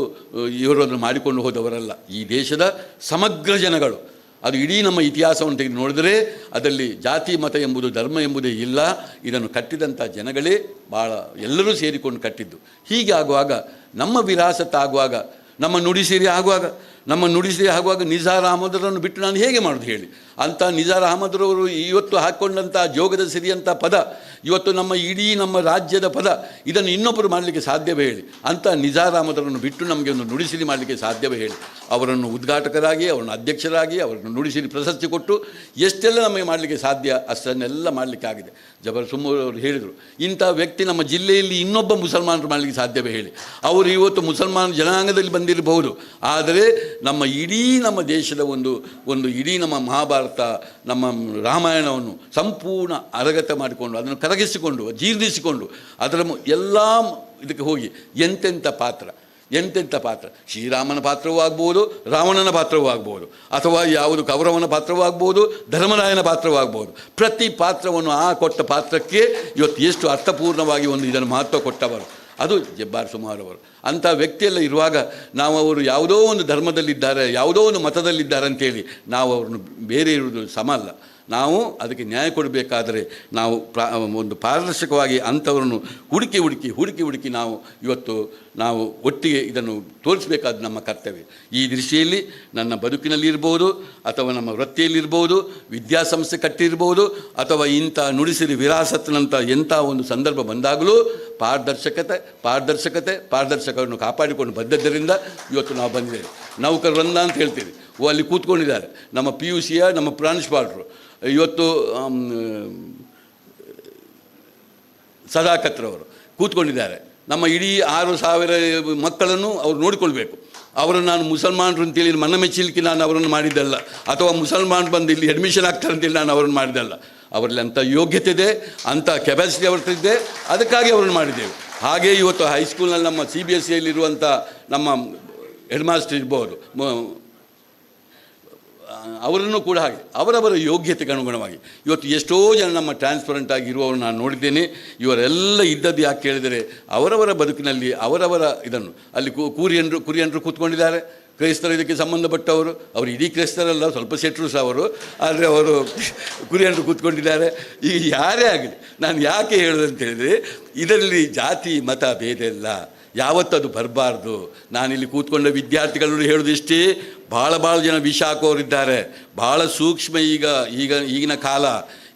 ಇವರನ್ನು ಮಾಡಿಕೊಂಡು ಹೋದವರಲ್ಲ. ಈ ದೇಶದ ಸಮಗ್ರ ಜನಗಳು. ಅದು ಇಡೀ ನಮ್ಮ ಇತಿಹಾಸವನ್ನು ತೆಗೆದು ನೋಡಿದರೆ ಅದರಲ್ಲಿ ಜಾತಿ, ಮತ ಎಂಬುದು ಧರ್ಮ ಎಂಬುದೇ ಇಲ್ಲ. ಇದನ್ನು ಕಟ್ಟಿದಂಥ ಜನಗಳೇ ಭಾಳ ಎಲ್ಲರೂ ಸೇರಿಕೊಂಡು ಕಟ್ಟಿದ್ದು. ಹೀಗೆ ಆಗುವಾಗ ನಮ್ಮ ವಿರಾಸತ್ತಾಗುವಾಗ, ನಮ್ಮ ನುಡಿಸಿರಿ ಆಗುವಾಗ ನಮ್ಮ ನುಡಿಸಿ ಆಗುವಾಗ ನಿಜಾರ್ ಅಹಮದ್ರನ್ನು ಬಿಟ್ಟು ನಾನು ಹೇಗೆ ಮಾಡೋದು ಹೇಳಿ? ಅಂಥ ನಿಜಾರ್ ಅಹಮದ್ರವರು ಇವತ್ತು ಹಾಕ್ಕೊಂಡಂಥ ಜೋಗದ ಅಂತ ಪದ, ಇವತ್ತು ನಮ್ಮ ಇಡೀ ನಮ್ಮ ರಾಜ್ಯದ ಪದ, ಇದನ್ನು ಇನ್ನೊಬ್ಬರು ಮಾಡಲಿಕ್ಕೆ ಸಾಧ್ಯವೇ ಹೇಳಿ? ಅಂಥ ನಿಜಾರ್ ಅಹಮದ್ರನ್ನು ಬಿಟ್ಟು ನಮಗೆ ಒಂದು ನುಡಿಸಿರಿ ಮಾಡಲಿಕ್ಕೆ ಸಾಧ್ಯವೇ ಹೇಳಿ? ಅವರನ್ನು ಉದ್ಘಾಟಕರಾಗಿ, ಅವರನ್ನು ಅಧ್ಯಕ್ಷರಾಗಿ, ಅವರನ್ನು ನುಡಿಸಿರಿ ಪ್ರಶಸ್ತಿ ಕೊಟ್ಟು ಎಷ್ಟೆಲ್ಲ ನಮಗೆ ಮಾಡಲಿಕ್ಕೆ ಸಾಧ್ಯ ಅಷ್ಟನ್ನೆಲ್ಲ ಮಾಡಲಿಕ್ಕೆ ಆಗಿದೆ. ಜಬರ್ ಸುಮ್ಮೂರ್ ಅವರು ಹೇಳಿದರು, ಇಂಥ ವ್ಯಕ್ತಿ ನಮ್ಮ ಜಿಲ್ಲೆಯಲ್ಲಿ ಇನ್ನೊಬ್ಬ ಮುಸಲ್ಮಾನರು ಮಾಡಲಿಕ್ಕೆ ಸಾಧ್ಯವೇ ಹೇಳಿ? ಅವರು ಇವತ್ತು ಮುಸಲ್ಮಾನ ಜನಾಂಗದಲ್ಲಿ ಬಂದಿರಬಹುದು. ಆದರೆ ನಮ್ಮ ಇಡೀ ನಮ್ಮ ದೇಶದ ಒಂದು ಒಂದು ಇಡೀ ನಮ್ಮ ಮಹಾಭಾರತ, ನಮ್ಮ ರಾಮಾಯಣವನ್ನು ಸಂಪೂರ್ಣ ಅರಗತ ಮಾಡಿಕೊಂಡು, ಅದನ್ನು ಕರಗಿಸಿಕೊಂಡು, ಜೀರ್ಣಿಸಿಕೊಂಡು, ಅದರ ಎಲ್ಲ ಇದಕ್ಕೆ ಹೋಗಿ ಎಂತೆಂಥ ಪಾತ್ರ ಎಂತೆಂಥ ಪಾತ್ರ? ಶ್ರೀರಾಮನ ಪಾತ್ರವೂ ಆಗ್ಬೋದು, ರಾವಣನ ಪಾತ್ರವೂ ಆಗ್ಬೋದು, ಅಥವಾ ಯಾವುದು ಕೌರವನ ಪಾತ್ರವೂ ಆಗ್ಬೋದು, ಧರ್ಮರಾಯನ ಪಾತ್ರವೂ ಆಗ್ಬೋದು. ಪ್ರತಿ ಪಾತ್ರವನ್ನು ಆ ಕೊಟ್ಟ ಪಾತ್ರಕ್ಕೆ ಇವತ್ತು ಎಷ್ಟು ಅರ್ಥಪೂರ್ಣವಾಗಿ ಒಂದು ಇದನ್ನು ಮಹತ್ವ ಕೊಟ್ಟವರು. ಅದು ಜಬ್ಬಾರ್ ಸುಮಾರ್ ಅವರು. ಅಂಥ ವ್ಯಕ್ತಿಯೆಲ್ಲ ಇರುವಾಗ ನಾವು ಅವರು ಯಾವುದೋ ಒಂದು ಧರ್ಮದಲ್ಲಿದ್ದಾರೆ, ಯಾವುದೋ ಒಂದು ಮತದಲ್ಲಿದ್ದಾರೆ ಅಂತೇಳಿ ನಾವು ಅವ್ರನ್ನು ಬೇರೆ ಇರುವುದು ಸಮ ಅಲ್ಲ. ನಾವು ಅದಕ್ಕೆ ನ್ಯಾಯ ಕೊಡಬೇಕಾದರೆ ನಾವು ಪ್ರಾ ಒಂದು ಪಾರದರ್ಶಕವಾಗಿ ಅಂಥವರನ್ನು ಹುಡುಕಿ ಹುಡುಕಿ ಹುಡುಕಿ ಹುಡುಕಿ ನಾವು ಇವತ್ತು ನಾವು ಒಟ್ಟಿಗೆ ಇದನ್ನು ತೋರಿಸಬೇಕಾದ ನಮ್ಮ ಕರ್ತವ್ಯ. ಈ ದೃಷ್ಟಿಯಲ್ಲಿ ನನ್ನ ಬದುಕಿನಲ್ಲಿ ಇರ್ಬೋದು, ಅಥವಾ ನಮ್ಮ ವೃತ್ತಿಯಲ್ಲಿರ್ಬೋದು ವಿದ್ಯಾಸಂಸ್ಥೆ ಕಟ್ಟಿರ್ಬೋದು, ಅಥವಾ ಇಂಥ ನುಡಿಸಿರಿ ವಿರಾಸತ್ನಂಥ ಎಂಥ ಒಂದು ಸಂದರ್ಭ ಬಂದಾಗಲೂ ಪಾರದರ್ಶಕತೆ ಪಾರದರ್ಶಕತೆ ಪಾರದರ್ಶಕವನ್ನು ಕಾಪಾಡಿಕೊಂಡು ಬಂದದ್ದರಿಂದ ಇವತ್ತು ನಾವು ಬಂದಿದ್ದೇವೆ. ನೌಕರರಂದ ಅಂತ ಹೇಳ್ತೀವಿ. ಅಲ್ಲಿ ಕೂತ್ಕೊಂಡಿದ್ದಾರೆ. ನಮ್ಮ ಪಿ ಯು ಸಿಯ ನಮ್ಮ ಪ್ರಾಂಶುಪಾಲರು ಇವತ್ತು ಸದಾಕತ್ರವರು ಕೂತ್ಕೊಂಡಿದ್ದಾರೆ. ನಮ್ಮ ಇಡೀ ಆರು ಸಾವಿರ ಮಕ್ಕಳನ್ನು ಅವರು ನೋಡಿಕೊಳ್ಬೇಕು. ಅವರನ್ನು ನಾನು ಮುಸಲ್ಮಾನರು ಅಂತೇಳಿ ಮನ ಮೆಚ್ಚಲಿಕ್ಕೆ ನಾನು ಅವರನ್ನು ಮಾಡಿದ್ದಲ್ಲ. ಅಥವಾ ಮುಸಲ್ಮಾನ್ ಬಂದು ಇಲ್ಲಿ ಅಡ್ಮಿಷನ್ ಆಗ್ತಾರೆ ಅಂತೇಳಿ ನಾನು ಅವರನ್ನು ಮಾಡಿದ್ದಲ್ಲ. ಅವರಲ್ಲಿ ಅಂಥ ಯೋಗ್ಯತೆ ಇದೆ, ಅಂಥ ಕೆಪಾಸಿಟಿ ಅವ್ರದ್ದಿದೆ ಅದಕ್ಕಾಗಿ ಅವರನ್ನು ಮಾಡಿದ್ದೇವೆ. ಹಾಗೇ ಇವತ್ತು ಹೈಸ್ಕೂಲ್ನಲ್ಲಿ ನಮ್ಮ ಸಿ ಬಿ ಎಸ್ ಸಿಯಲ್ಲಿರುವಂಥ ನಮ್ಮ ಹೆಡ್ ಮಾಸ್ಟರ್ ಇರ್ಬೋದು ಅವರನ್ನು ಕೂಡ ಹಾಗೆ, ಅವರವರ ಯೋಗ್ಯತೆಗೆ ಅನುಗುಣವಾಗಿ. ಇವತ್ತು ಎಷ್ಟೋ ಜನ ನಮ್ಮ ಟ್ರಾನ್ಸ್ಪರೆಂಟ್ ಆಗಿ ಇರುವವರು ನಾನು ನೋಡಿದ್ದೇನೆ. ಇವರೆಲ್ಲ ಇದ್ದದ್ದು ಯಾಕೆ ಕೇಳಿದರೆ, ಅವರವರ ಬದುಕಿನಲ್ಲಿ ಅವರವರ ಇದನ್ನು, ಅಲ್ಲಿ ಕುರಿಯನ್ರು, ಕೂರಿಯನ್ರು ಕೂತ್ಕೊಂಡಿದ್ದಾರೆ. ಕ್ರೈಸ್ತರ ಇದಕ್ಕೆ ಸಂಬಂಧಪಟ್ಟವರು. ಅವರು ಇಡೀ ಕ್ರೈಸ್ತರಲ್ಲ ಸ್ವಲ್ಪ ಸೆಟ್ರು ಸಹ ಅವರು. ಆದರೆ ಅವರು ಕುರಿಯನ್ರು ಕೂತ್ಕೊಂಡಿದ್ದಾರೆ. ಈಗ ಯಾರೇ ಆಗಲಿ, ನಾನು ಯಾಕೆ ಹೇಳೋದು ಅಂತ ಹೇಳಿದರೆ ಇದರಲ್ಲಿ ಜಾತಿ, ಮತ, ಭೇದ ಇಲ್ಲ. ಯಾವತ್ತದು ಬರಬಾರ್ದು? ನಾನಿಲ್ಲಿ ಕೂತ್ಕೊಂಡ ವಿದ್ಯಾರ್ಥಿಗಳು ಹೇಳೋದಿಷ್ಟೇ ಭಾಳ ಭಾಳ ಜನ ವಿಷ ಹಾಕೋರಿದ್ದಾರೆ. ಭಾಳ ಸೂಕ್ಷ್ಮ ಈಗ ಈಗ, ಈಗಿನ ಕಾಲ.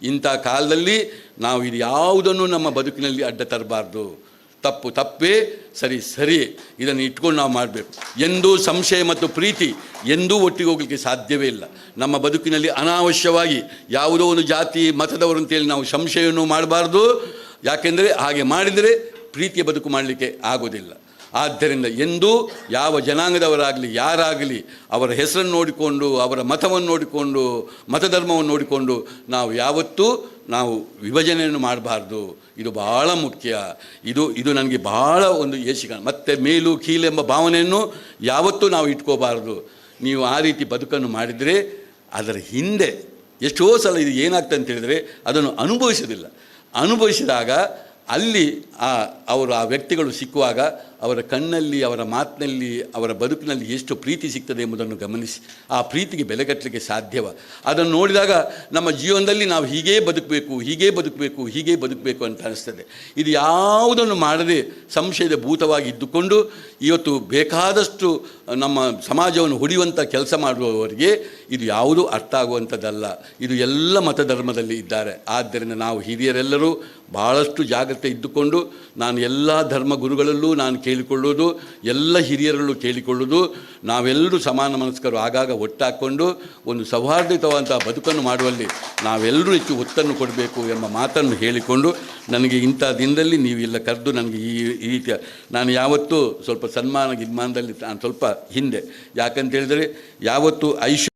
ಇಂಥ ಕಾಲದಲ್ಲಿ ನಾವು ಇದು ಯಾವುದನ್ನು ನಮ್ಮ ಬದುಕಿನಲ್ಲಿ ಅಡ್ಡ ತರಬಾರ್ದು. ತಪ್ಪು ತಪ್ಪೇ, ಸರಿ ಸರಿ. ಇದನ್ನು ಇಟ್ಕೊಂಡು ನಾವು ಮಾಡಬೇಕು. ಎಂದೂ ಸಂಶಯ ಮತ್ತು ಪ್ರೀತಿ ಎಂದೂ ಒಟ್ಟಿಗೆ ಹೋಗಲಿಕ್ಕೆ ಸಾಧ್ಯವೇ ಇಲ್ಲ. ನಮ್ಮ ಬದುಕಿನಲ್ಲಿ ಅನಾವಶ್ಯವಾಗಿ ಯಾವುದೋ ಒಂದು ಜಾತಿ, ಮತದವರು ಅಂತೇಳಿ ನಾವು ಸಂಶಯವನ್ನು ಮಾಡಬಾರ್ದು. ಯಾಕೆಂದರೆ ಹಾಗೆ ಮಾಡಿದರೆ ಪ್ರೀತಿಯ ಬದುಕು ಮಾಡಲಿಕ್ಕೆ ಆಗೋದಿಲ್ಲ. ಆದ್ದರಿಂದ ಎಂದೂ ಯಾವ ಜನಾಂಗದವರಾಗಲಿ, ಯಾರಾಗಲಿ ಅವರ ಹೆಸರನ್ನು ನೋಡಿಕೊಂಡು, ಅವರ ಮತವನ್ನು ನೋಡಿಕೊಂಡು, ಮತಧರ್ಮವನ್ನು ನೋಡಿಕೊಂಡು ನಾವು ಯಾವತ್ತೂ ನಾವು ವಿಭಜನೆಯನ್ನು ಮಾಡಬಾರ್ದು. ಇದು ಬಹಳ ಮುಖ್ಯ. ಇದು ಇದು ನನಗೆ ಬಹಳ ಒಂದು ಏಷಿಕ ಮತ್ತು ಮೇಲು ಕೀಲೆಂಬ ಭಾವನೆಯನ್ನು ಯಾವತ್ತೂ ನಾವು ಇಟ್ಕೋಬಾರ್ದು. ನೀವು ಆ ರೀತಿ ಬದುಕನ್ನು ಮಾಡಿದರೆ ಅದರ ಹಿಂದೆ ಎಷ್ಟೋ ಸಲ ಇದು ಏನಾಗ್ತದೆ ಅಂತ ಹೇಳಿದರೆ ಅದನ್ನು ಅನುಭವಿಸೋದಿಲ್ಲ. ಅನುಭವಿಸಿದಾಗ ಅಲ್ಲಿ ಆ ಅವರು ಆ ವ್ಯಕ್ತಿಗಳು ಸಿಕ್ಕುವಾಗ ಅವರ ಕಣ್ಣಲ್ಲಿ, ಅವರ ಮಾತಿನಲ್ಲಿ, ಅವರ ಬದುಕಿನಲ್ಲಿ ಎಷ್ಟು ಪ್ರೀತಿ ಸಿಗ್ತದೆ ಎಂಬುದನ್ನು ಗಮನಿಸಿ. ಆ ಪ್ರೀತಿಗೆ ಬೆಲೆ ಕಟ್ಟಲಿಕ್ಕೆ ಸಾಧ್ಯವ. ಅದನ್ನು ನೋಡಿದಾಗ ನಮ್ಮ ಜೀವನದಲ್ಲಿ ನಾವು ಹೀಗೇ ಬದುಕಬೇಕು ಹೀಗೇ ಬದುಕಬೇಕು ಹೀಗೇ ಬದುಕಬೇಕು ಅಂತ ಅನಿಸ್ತದೆ. ಇದು ಯಾವುದನ್ನು ಮಾಡದೆ ಸಂಶಯದ ಭೂತವಾಗಿ ಇದ್ದುಕೊಂಡು ಇವತ್ತು ಬೇಕಾದಷ್ಟು ನಮ್ಮ ಸಮಾಜವನ್ನು ಹೊಡೆಯುವಂಥ ಕೆಲಸ ಮಾಡುವವರಿಗೆ ಇದು ಯಾವುದೂ ಅರ್ಥ ಆಗುವಂಥದ್ದಲ್ಲ. ಇದು ಎಲ್ಲ ಮತಧರ್ಮದಲ್ಲಿ ಇದ್ದಾರೆ. ಆದ್ದರಿಂದ ನಾವು ಹಿರಿಯರೆಲ್ಲರೂ ಬಹಳಷ್ಟು ಜಾಗ್ರತೆ ಇದ್ದುಕೊಂಡು ನಾನು ಎಲ್ಲ ಧರ್ಮ ಗುರುಗಳಲ್ಲೂ ನಾನು ಕೇಳಿಕೊಳ್ಳುವುದು, ಎಲ್ಲ ಹಿರಿಯರಲ್ಲೂ ಕೇಳಿಕೊಳ್ಳುವುದು, ನಾವೆಲ್ಲರೂ ಸಮಾನ ಮನಸ್ಕರು ಆಗಾಗ ಒಟ್ಟಾಕೊಂಡು ಒಂದು ಸೌಹಾರ್ದಿತವಾದಂಥ ಬದುಕನ್ನು ಮಾಡುವಲ್ಲಿ ನಾವೆಲ್ಲರೂ ಹೆಚ್ಚು ಒತ್ತನ್ನು ಕೊಡಬೇಕು ಎಂಬ ಮಾತನ್ನು ಹೇಳಿಕೊಂಡು, ನನಗೆ ಇಂಥ ದಿನದಲ್ಲಿ ನೀವು ಇಲ್ಲ ಕರೆದು ನನಗೆ ಈ ಈ ರೀತಿಯ, ನಾನು ಯಾವತ್ತೂ ಸ್ವಲ್ಪ ಸನ್ಮಾನ ಗಿನ್ಮಾನದಲ್ಲಿ ನಾನು ಸ್ವಲ್ಪ ಹಿಂದೆ. ಯಾಕಂತ ಹೇಳಿದರೆ, ಯಾವತ್ತು ಐಶ್ವರ್ಯ